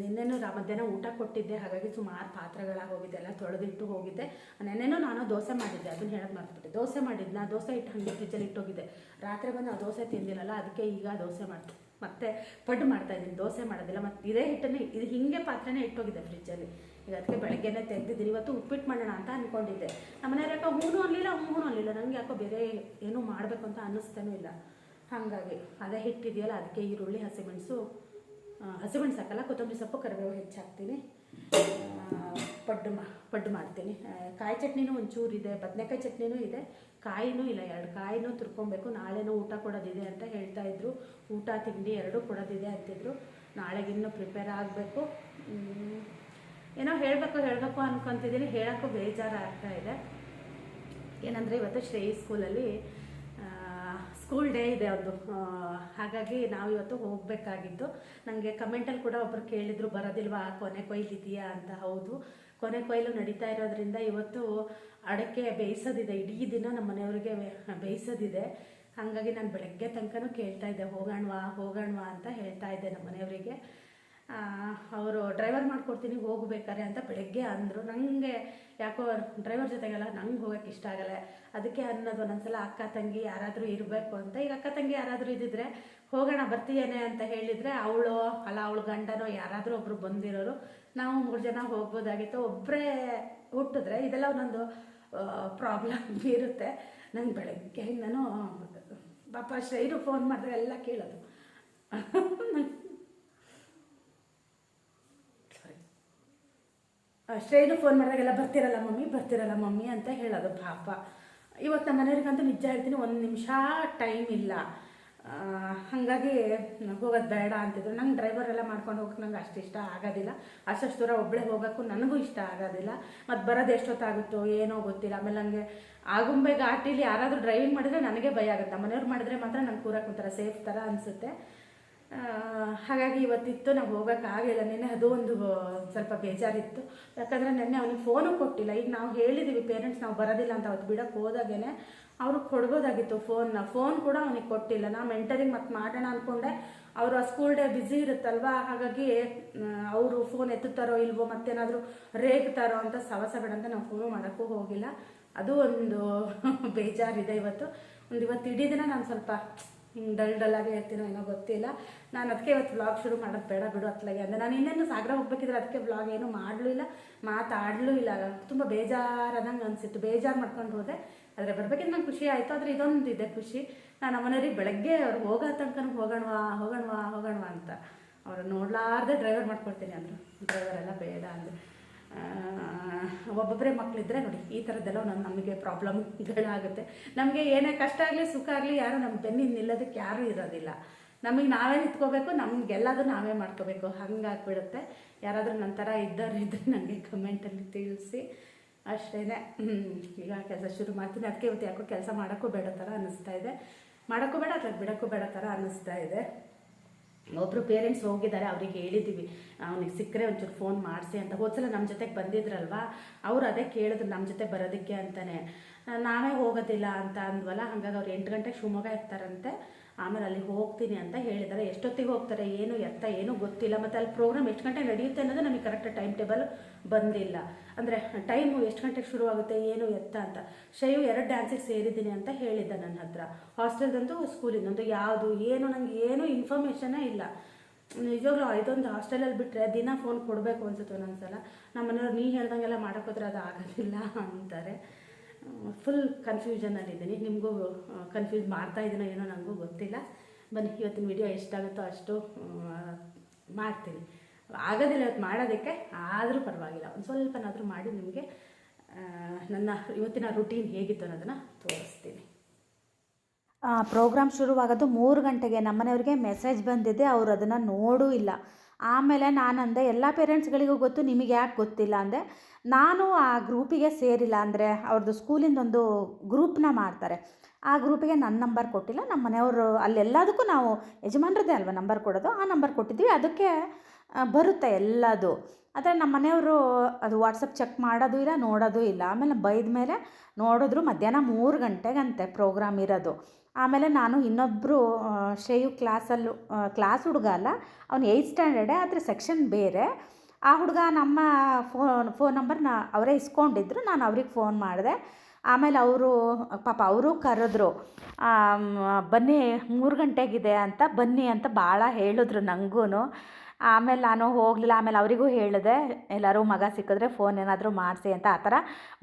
ನಿನ್ನೆನೂ ರಾ, ಮಧ್ಯಾಹ್ನ ಊಟ ಕೊಟ್ಟಿದ್ದೆ, ಹಾಗಾಗಿ ಸುಮಾರು ಪಾತ್ರೆಗಳಾಗಿ ಹೋಗಿದ್ದೆ, ಎಲ್ಲ ತೊಳೆದಿಟ್ಟು ಹೋಗಿದ್ದೆ. ನೆನ್ನೆನೂ ನಾನು ದೋಸೆ ಮಾಡಿದ್ದೆ, ಅದನ್ನ ಹೇಳೋದು ಮಾಡ್ಬಿಟ್ಟೆ ದೋಸೆ ಮಾಡಿದ್ದೆ ನಾ ದೋಸೆ ಇಟ್ಟು ಹಂಗೆ ಫ್ರಿಜ್ಜಲ್ಲಿ ಇಟ್ಟೋಗಿದ್ದೆ. ರಾತ್ರಿ ಬಂದು ಆ ದೋಸೆ ತಿಂದಿಲ್ಲಲ್ಲ, ಅದಕ್ಕೆ ಈಗ ದೋಸೆ ಮಾಡ್ತೀನಿ ಮತ್ತೆ ಪಡ್ಡು ಮಾಡ್ತಾ ಇದ್ದೀನಿ, ದೋಸೆ ಮಾಡೋದಿಲ್ಲ ಮತ್ತು ಇದೇ ಹಿಟ್ಟನ್ನೇ, ಇದು ಹಿಂಗೆ ಪಾತ್ರೆನೇ ಇಟ್ಟೋಗಿದ್ದೆ ಫ್ರಿಜ್ಜಲ್ಲಿ. ಈಗ ಅದಕ್ಕೆ ಬೆಳಗ್ಗೆನೆ ತೆಗೆದಿದ್ದೀನಿ, ಇವತ್ತು ಉಪ್ಪಿಟ್ಟು ಮಾಡೋಣ ಅಂತ ಅಂದ್ಕೊಂಡಿದ್ದೆ ನಮ್ಮ ಮನೆಯವ್ರು ಯಾಕೋ ಹೂನು ಅಲ್ಲಿಲ್ಲ ಹೂನು ಅಲ್ಲಿಲ್ಲ ನನಗೆ ಯಾಕೋ ಬೇರೆ ಏನೂ ಮಾಡಬೇಕು ಅಂತ ಅನ್ನಿಸ್ತೇನೂ ಇಲ್ಲ. ಹಾಗಾಗಿ, ಅದೇ ಹಿಟ್ಟಿದೆಯಲ್ಲ, ಅದಕ್ಕೆ ಈರುಳ್ಳಿ, ಹಸಿಮೆಣಸು ಹಸಿಮೆಣಸು ಹಾಕಲ್ಲ ಕೊತ್ತಂಬರಿ ಸೊಪ್ಪು, ಕರಿಬೇವು ಹೆಚ್ಚಾಕ್ತೀನಿ ಪಡ್ಡು ಮಾ, ಪಡ್ಡು ಮಾಡ್ತೀನಿ. ಕಾಯಿ ಚಟ್ನಿನೂ ಒಂಚೂರು ಇದೆ, ಬದನೆಕಾಯಿ ಚಟ್ನಿನೂ ಇದೆ. ಕಾಯಿನೂ ಇಲ್ಲ, ಎರಡು ಕಾಯಿನೂ ತುರ್ಕೊಬೇಕು. ನಾಳೆನೂ ಊಟ ಕೊಡೋದಿದೆ ಅಂತ ಹೇಳ್ತಾ ಇದ್ರು. ಊಟ, ತಿಂಡಿ ಎರಡೂ ಕೊಡೋದಿದೆ ಅಂತಿದ್ರು. ನಾಳೆಗಿನ್ನೂ ಪ್ರಿಪೇರ್ ಆಗಬೇಕು. ಏನೋ ಹೇಳಬೇಕು ಹೇಳಬೇಕು ಅನ್ಕೊತಿದ್ದೀನಿ. ಹೇಳೋಕ್ಕೂ ಬೇಜಾರು ಆಗ್ತಾ ಇದೆ. ಏನಂದರೆ ಇವತ್ತು ಶ್ರೇಯಿ ಸ್ಕೂಲಲ್ಲಿ ಸ್ಕೂಲ್ ಡೇ ಇದೆ ಒಂದು ಹಾಗಾಗಿ ನಾವು ಇವತ್ತು ಹೋಗಬೇಕಾಗಿದ್ದು. ನನಗೆ ಕಮೆಂಟಲ್ಲಿ ಕೂಡ ಒಬ್ಬರು ಕೇಳಿದರು, ಬರೋದಿಲ್ವಾ? ಕೊನೆ ಕೊಯ್ಲಿದೆಯಾ ಅಂತ. ಹೌದು. ಕೊನೆ ಕೊಯ್ಲು ನಡೀತಾ ಇರೋದ್ರಿಂದ ಇವತ್ತು ಅಡಕೆ ಬೇಯಿಸೋದಿದೆ. ಇಡೀ ದಿನ ನಮ್ಮ ಮನೆಯವರಿಗೆ ಬೇಯಿಸೋದಿದೆ. ಹಾಗಾಗಿ ನಾನು ಬೆಳಗ್ಗೆ ತನಕನೂ ಕೇಳ್ತಾ ಇದ್ದೆ, ಹೋಗೋಣವಾ ಹೋಗೋಣವಾ ಅಂತ ಹೇಳ್ತಾ ಇದ್ದೆ ನಮ್ಮ ಮನೆಯವರಿಗೆ. ಅವರು ಡ್ರೈವರ್ ಮಾಡ್ಕೊಡ್ತೀನಿ, ಹೋಗ್ಬೇಕಾರೆ ಅಂತ ಬೆಳಗ್ಗೆ ಅಂದರು. ನನಗೆ ಯಾಕೋ ಡ್ರೈವರ್ ಜೊತೆಗೆಲ್ಲ ನಂಗೆ ಹೋಗೋಕ್ಕೆ ಇಷ್ಟ ಆಗಲ್ಲ. ಅದಕ್ಕೆ ಅನ್ನೋದು ಒಂದೊಂದ್ಸಲ ಅಕ್ಕ, ತಂಗಿ ಯಾರಾದರೂ ಇರಬೇಕು ಅಂತ. ಈಗ ಅಕ್ಕ, ತಂಗಿ ಯಾರಾದರೂ ಇದ್ದಿದ್ರೆ, ಹೋಗೋಣ, ಬರ್ತೀಯೇನೆ? ಅಂತ ಹೇಳಿದರೆ, ಅವಳು, ಅಲ್ಲ, ಅವಳ ಗಂಡನೋ, ಯಾರಾದರೂ ಒಬ್ಬರು ಬಂದಿರೋರು, ನಾವು ಮೂರು ಜನ ಹೋಗ್ಬೋದಾಗಿತ್ತು. ಒಬ್ಬರೇ ಹುಟ್ಟಿದ್ರೆ ಇದೆಲ್ಲ ಒಂದೊಂದು ಪ್ರಾಬ್ಲಮ್ ಇರುತ್ತೆ. ನಂಗೆ ಬೆಳಗ್ಗೆಯಿಂದನೂ ಪಾಪ ಶೈರು ಫೋನ್ ಮಾಡಿದ್ರೆ ಎಲ್ಲ ಕೇಳೋದು. ಶ್ರೇಯನು ಫೋನ್ ಮಾಡಿದಾಗೆಲ್ಲ ಬರ್ತಿರಲ್ಲ ಮಮ್ಮಿ ಬರ್ತಿರಲ್ಲ ಮಮ್ಮಿ ಅಂತ ಹೇಳೋದು ಪಾಪ. ಇವತ್ತು ನಮ್ಮ ಮನೆಯವ್ರಿಗಂತೂ ನಿಜ ಹೇಳ್ತೀನಿ, ಒಂದು ನಿಮಿಷ ಟೈಮ್ ಇಲ್ಲ. ಹಾಗಾಗಿ ಹೋಗೋದು ಬೇಡ ಅಂತಿದ್ರು. ನಂಗೆ ಡ್ರೈವರ್ ಎಲ್ಲ ಮಾಡ್ಕೊಂಡು ಹೋಗಕ್ಕೆ ನಂಗೆ ಅಷ್ಟು ಇಷ್ಟ ಆಗೋದಿಲ್ಲ. ಅಷ್ಟಷ್ಟು ದೂರ ಒಬ್ಬಳೇ ಹೋಗೋಕ್ಕೂ ನನಗೂ ಇಷ್ಟ ಆಗೋದಿಲ್ಲ. ಮತ್ತು ಬರೋದು ಎಷ್ಟೊತ್ತಾಗುತ್ತೋ ಏನೋ ಗೊತ್ತಿಲ್ಲ. ಆಮೇಲೆ ನನಗೆ ಆಗುಂಬೆ ಘಾಟಿಲಿ ಯಾರಾದರೂ ಡ್ರೈವಿಂಗ್ ಮಾಡಿದ್ರೆ ನನಗೆ ಭಯ ಆಗುತ್ತೆ. ಮನೆಯವ್ರು ಮಾಡಿದ್ರೆ ಮಾತ್ರ ನಂಗೆ ಕೂರಕ್ಕೆ ಒಂಥರ ಸೇಫ್ ಥರ ಅನಿಸುತ್ತೆ. ಹಾಗಾಗಿ ಇವತ್ತಿತ್ತು, ನಾವು ಹೋಗೋಕ್ಕಾಗಲಿಲ್ಲ ನಿನ್ನೆ ಅದು ಒಂದು ಸ್ವಲ್ಪ ಬೇಜಾರಿತ್ತು. ಯಾಕಂದರೆ ನೆನ್ನೆ ಅವನಿಗೆ ಫೋನು ಕೊಟ್ಟಿಲ್ಲ. ಈಗ ನಾವು ಹೇಳಿದ್ದೀವಿ ಪೇರೆಂಟ್ಸ್ ನಾವು ಬರೋದಿಲ್ಲ ಅಂತ ಅವತ್ತು ಬಿಡೋಕ್ಕೆ ಹೋದಾಗೇ ಅವ್ರಿಗೆ ಕೊಡ್ಬೋದಾಗಿತ್ತು ಫೋನ್ನ ಫೋನ್ ಕೂಡ ಅವನಿಗೆ ಕೊಟ್ಟಿಲ್ಲ. ನಾ ಮೆಂಟರಿಂಗ್ ಮತ್ತೆ ಮಾಡೋಣ ಅಂದ್ಕೊಂಡೆ ಅವರು ಆ ಸ್ಕೂಲ್ ಡೇ ಬ್ಯುಸಿ ಇರುತ್ತಲ್ವಾ? ಹಾಗಾಗಿ ಅವರು ಫೋನ್ ಎತ್ತುತ್ತಾರೋ ಇಲ್ವೋ, ಮತ್ತೇನಾದರೂ ರೇಗ್ತಾರೋ ಅಂತ ಸವಸ ಬೇಡ ಅಂತ ನಾವು ಫೋನು ಮಾಡೋಕ್ಕೂ ಹೋಗಿಲ್ಲ. ಅದು ಒಂದು ಬೇಜಾರಿದೆ ಇವತ್ತು. ಒಂದು ಇವತ್ತು ಇಡೀ ದಿನ ನಾನು ಸ್ವಲ್ಪ ಹಿಂಗೆ ಡಲ್ ಡಲ್ ಇರ್ತೀನೋ ಏನೋ ಗೊತ್ತಿಲ್ಲ. ನಾನು ಅದಕ್ಕೆ ಇವತ್ತು ವ್ಲಾಗ್ ಶುರು ಮಾಡೋದು ಬೇಡ ಬಿಡು ಅತ್ಲಾಗೆ ಅಂದರೆ ನಾನು ಇನ್ನೇನು ಸಾಗರ ಹೋಗ್ಬೇಕಿದ್ರೆ ಅದಕ್ಕೆ ವ್ಲಾಗ್ ಏನೂ ಇಲ್ಲ, ಮಾತಾಡಲೂ ಇಲ್ಲ. ತುಂಬ ಬೇಜಾರಾದಂಗೆ ಅನಿಸಿತ್ತು. ಬೇಜಾರು ಮಾಡ್ಕೊಂಡು ಹೋದೆ. ಆದರೆ ಬರ್ಬೇಕಿದ್ರೆ ನಂಗೆ ಖುಷಿ ಆಯಿತು. ಆದರೆ ಇದೊಂದು ಇದೆ ಖುಷಿ. ನಾನು ಅವನರಿಗೆ ಬೆಳಗ್ಗೆ ಅವ್ರು ಹೋಗೋ ತನಕ ಹೋಗೋಣವಾ ಹೋಗೋಣವಾ ಹೋಗೋಣವಾ ಅಂತ. ಅವರು ನೋಡಲಾರ್ದೆ ಡ್ರೈವರ್ ಮಾಡ್ಕೊಡ್ತೀನಿ ಅಂದರು. ಡ್ರೈವರ್ ಎಲ್ಲ ಬೇಡ ಅಂದರೆ. ಒಬ್ಬೊಬ್ಬರೇ ಮಕ್ಕಳಿದ್ರೆ ನೋಡಿ, ಈ ಥರದ್ದೆಲ್ಲ ಪ್ರಾಬ್ಲಮ್ ನಮಗೆ ಪ್ರಾಬ್ಲಮ್ಗಳಾಗುತ್ತೆ ನಮಗೆ ಏನೇ ಕಷ್ಟ ಆಗಲಿ, ಸುಖ ಆಗಲಿ, ಯಾರು ನಮ್ಮ ಬೆನ್ನಿನ ನಿಲ್ಲೋದಕ್ಕೆ ಯಾರೂ ಇರೋದಿಲ್ಲ. ನಮಗೆ ನಾವೇ ನಿಂತ್ಕೋಬೇಕು ನಮಗೆಲ್ಲದೂ ನಾವೇ ಮಾಡ್ಕೋಬೇಕು. ಹಂಗಾಗ್ಬಿಡುತ್ತೆ. ಯಾರಾದರೂ ನನ್ನ ಥರ ಇದ್ದವ್ರು ಇದ್ದರೆ ನನಗೆ ಕಮೆಂಟಲ್ಲಿ ತಿಳಿಸಿ. ಅಷ್ಟೇ ಈಗ ಕೆಲಸ ಶುರು ಮಾಡ್ತೀನಿ. ಅದಕ್ಕೆ ಇವತ್ತು ಯಾಕೋ ಕೆಲಸ ಮಾಡೋಕ್ಕೂ ಬೇಡ ಥರ ಅನ್ನಿಸ್ತಾ ಇದೆ. ಮಾಡೋಕ್ಕೂ ಬೇಡ ಅಥವಾ ಬಿಡೋಕ್ಕೂ ಬೇಡ ಥರ ಅನ್ನಿಸ್ತಾ ಇದೆ. ಒಬ್ಬರು ಪೇರೆಂಟ್ಸ್ ಹೋಗಿದ್ದಾರೆ, ಅವ್ರಿಗೆ ಹೇಳಿದ್ದೀವಿ ಅವ್ನಿಗೆ ಸಿಕ್ಕರೆ ಒಂಚೂರು ಫೋನ್ ಮಾಡಿಸಿ ಅಂತ. ಹೋದ್ಸಲ ನಮ್ಮ ಜೊತೆಗೆ ಬಂದಿದ್ರಲ್ವಾ, ಅವ್ರು ಅದೇ ಕೇಳಿದ್ರು ನಮ್ಮ ಜೊತೆ ಬರೋದಕ್ಕೆ ಅಂತಲೇ ನಾವೇ ಹೋಗೋದಿಲ್ಲ ಅಂತ ಅಂದ್ವಲ್ಲ, ಹಾಗಾಗಿ ಅವ್ರು ಎಂಟು ಗಂಟೆಗೆ ಶಿವಮೊಗ್ಗ ಇರ್ತಾರಂತೆ ಆಮೇಲೆ ಅಲ್ಲಿ ಹೋಗ್ತೀನಿ ಅಂತ ಹೇಳಿದ್ದಾರೆ. ಎಷ್ಟೊತ್ತಿಗೆ ಹೋಗ್ತಾರೆ, ಏನು ಎತ್ತ, ಏನೂ ಗೊತ್ತಿಲ್ಲ. ಮತ್ತು ಅಲ್ಲಿ ಪ್ರೋಗ್ರಾಮ್ ಎಷ್ಟು ಗಂಟೆ ನಡೆಯುತ್ತೆ ಅನ್ನೋದು ನಮಗೆ ಕರೆಕ್ಟ್ ಟೈಮ್ ಟೇಬಲ್ ಬಂದಿಲ್ಲ. ಅಂದರೆ ಟೈಮು ಎಷ್ಟು ಗಂಟೆಗೆ ಶುರುವಾಗುತ್ತೆ, ಏನು ಎತ್ತ ಅಂತ. ಶೈವ್ ಎರಡು ಡ್ಯಾನ್ಸಿಗೆ ಸೇರಿದ್ದೀನಿ ಅಂತ ಹೇಳಿದ್ದ ನನ್ನ ಹತ್ರ. ಹಾಸ್ಟೆಲ್ದಂದು ಸ್ಕೂಲಿಂದಂದು ಯಾವುದು, ಏನು ನನಗೆ ಏನೂ ಇನ್ಫಾರ್ಮೇಷನೇ ಇಲ್ಲ. ನಿಜವಾಗ್ಲೂ ಇದೊಂದು ಹಾಸ್ಟೆಲಲ್ಲಿ ಬಿಟ್ಟರೆ ದಿನ ಫೋನ್ ಕೊಡಬೇಕು ಅನ್ಸುತ್ತೆ ಒಂದೊಂದ್ಸಲ. ನಮ್ಮ ಮನೆಯವ್ರು ನೀ ಹೇಳ್ದಂಗೆಲ್ಲ ಮಾಡೋಕ್ಕೋದ್ರೆ ಅದು ಆಗೋದಿಲ್ಲ ಅಂತಾರೆ. ಫುಲ್ ಕನ್ಫ್ಯೂಷನಲ್ಲಿದ್ದೀನಿ ನಿಮಗೂ ಕನ್ಫ್ಯೂಸ್ ಮಾಡ್ತಾ ಇದ್ದೀನೋ ಏನೋ ನನಗೂ ಗೊತ್ತಿಲ್ಲ. ಬನ್ನಿ, ಇವತ್ತಿನ ವಿಡಿಯೋ ಎಷ್ಟಾಗುತ್ತೋ ಅಷ್ಟು ಮಾಡ್ತೀನಿ. ಆಗೋದಿಲ್ಲ ಇವತ್ತು ಮಾಡೋದಕ್ಕೆ, ಆದರೂ ಪರವಾಗಿಲ್ಲ. ಒಂದು ಸ್ವಲ್ಪನಾದರೂ ಮಾಡಿ ನಿಮಗೆ ನನ್ನ ಇವತ್ತಿನ ರುಟೀನ್ ಹೇಗಿತ್ತು ಅನ್ನೋದನ್ನು ತೋರಿಸ್ತೀನಿ. ಪ್ರೋಗ್ರಾಮ್ ಶುರುವಾಗೋದು ಮೂರು ಗಂಟೆಗೆ. ನಮ್ಮನೆಯವ್ರಿಗೆ ಮೆಸೇಜ್ ಬಂದಿದೆ, ಅವರು ಅದನ್ನು ನೋಡೂ ಇಲ್ಲ. ಆಮೇಲೆ ನಾನಂದೆ, ಎಲ್ಲ ಪೇರೆಂಟ್ಸ್ಗಳಿಗೂ ಗೊತ್ತು, ನಿಮಗೆ ಯಾಕೆ ಗೊತ್ತಿಲ್ಲ ಅಂದರೆ ನಾನು ಆ ಗ್ರೂಪಿಗೆ ಸೇರಿಲ್ಲ ಅಂದರೆ ಅವ್ರದ್ದು ಸ್ಕೂಲಿಂದ ಒಂದು ಗ್ರೂಪ್ನ ಮಾಡ್ತಾರೆ. ಆ ಗ್ರೂಪಿಗೆ ನನ್ನ ನಂಬರ್ ಕೊಟ್ಟಿಲ್ಲ ನಮ್ಮ ಮನೆಯವರು ಅಲ್ಲೆಲ್ಲದಕ್ಕೂ ನಾವು ಯಜಮಾನ್ರದ್ದೇ ಅಲ್ವಾ ನಂಬರ್ ಕೊಡೋದು, ಆ ನಂಬರ್ ಕೊಟ್ಟಿದ್ವಿ ಅದಕ್ಕೆ ಬರುತ್ತೆ ಎಲ್ಲದು. ಆದರೆ ನಮ್ಮ ಮನೆಯವರು ಅದು ವಾಟ್ಸಪ್ ಚೆಕ್ ಮಾಡೋದು ಇಲ್ಲ, ನೋಡೋದು ಇಲ್ಲ. ಆಮೇಲೆ ಬೈದ ಮೇಲೆ ನೋಡಿದ್ರು ಮಧ್ಯಾಹ್ನ ಮೂರು ಗಂಟೆಗಂತೆ ಪ್ರೋಗ್ರಾಮ್ ಇರೋದು. ಆಮೇಲೆ ನಾನು ಇನ್ನೊಬ್ಬರು ಶ್ರೇಯು ಕ್ಲಾಸಲ್ಲೂ ಕ್ಲಾಸ್ ಹುಡುಗ ಅಲ್ಲ, ಅವ್ನು ಏಯ್ತ್ ಸ್ಟ್ಯಾಂಡರ್ಡೇ ಆದರೆ ಸೆಕ್ಷನ್ ಬೇರೆ. ಆ ಹುಡುಗ ನಮ್ಮ ಫೋನ್ ಫೋನ್ ನಂಬರ್ನ ಅವರೇ ಇಸ್ಕೊಂಡಿದ್ರು, ನಾನು ಅವ್ರಿಗೆ ಫೋನ್ ಮಾಡಿದೆ. ಆಮೇಲೆ ಅವರು, ಪಾಪ ಅವರು ಕರೆದ್ರು ಬನ್ನಿ ಮೂರು ಗಂಟೆಗಿದೆ ಅಂತ, ಬನ್ನಿ ಅಂತ ಭಾಳ ಹೇಳಿದ್ರು ನನಗೂ ಆಮೇಲೆ ನಾನು ಹೋಗಲಿಲ್ಲ, ಆಮೇಲೆ ಅವರಿಗೂ ಹೇಳಿದೆ, ಎಲ್ಲರೂ ಮಗ ಸಿಕ್ಕಿದ್ರೆ ಫೋನ್ ಏನಾದರೂ ಮಾಡಿಸಿ ಅಂತ, ಆ ಥರ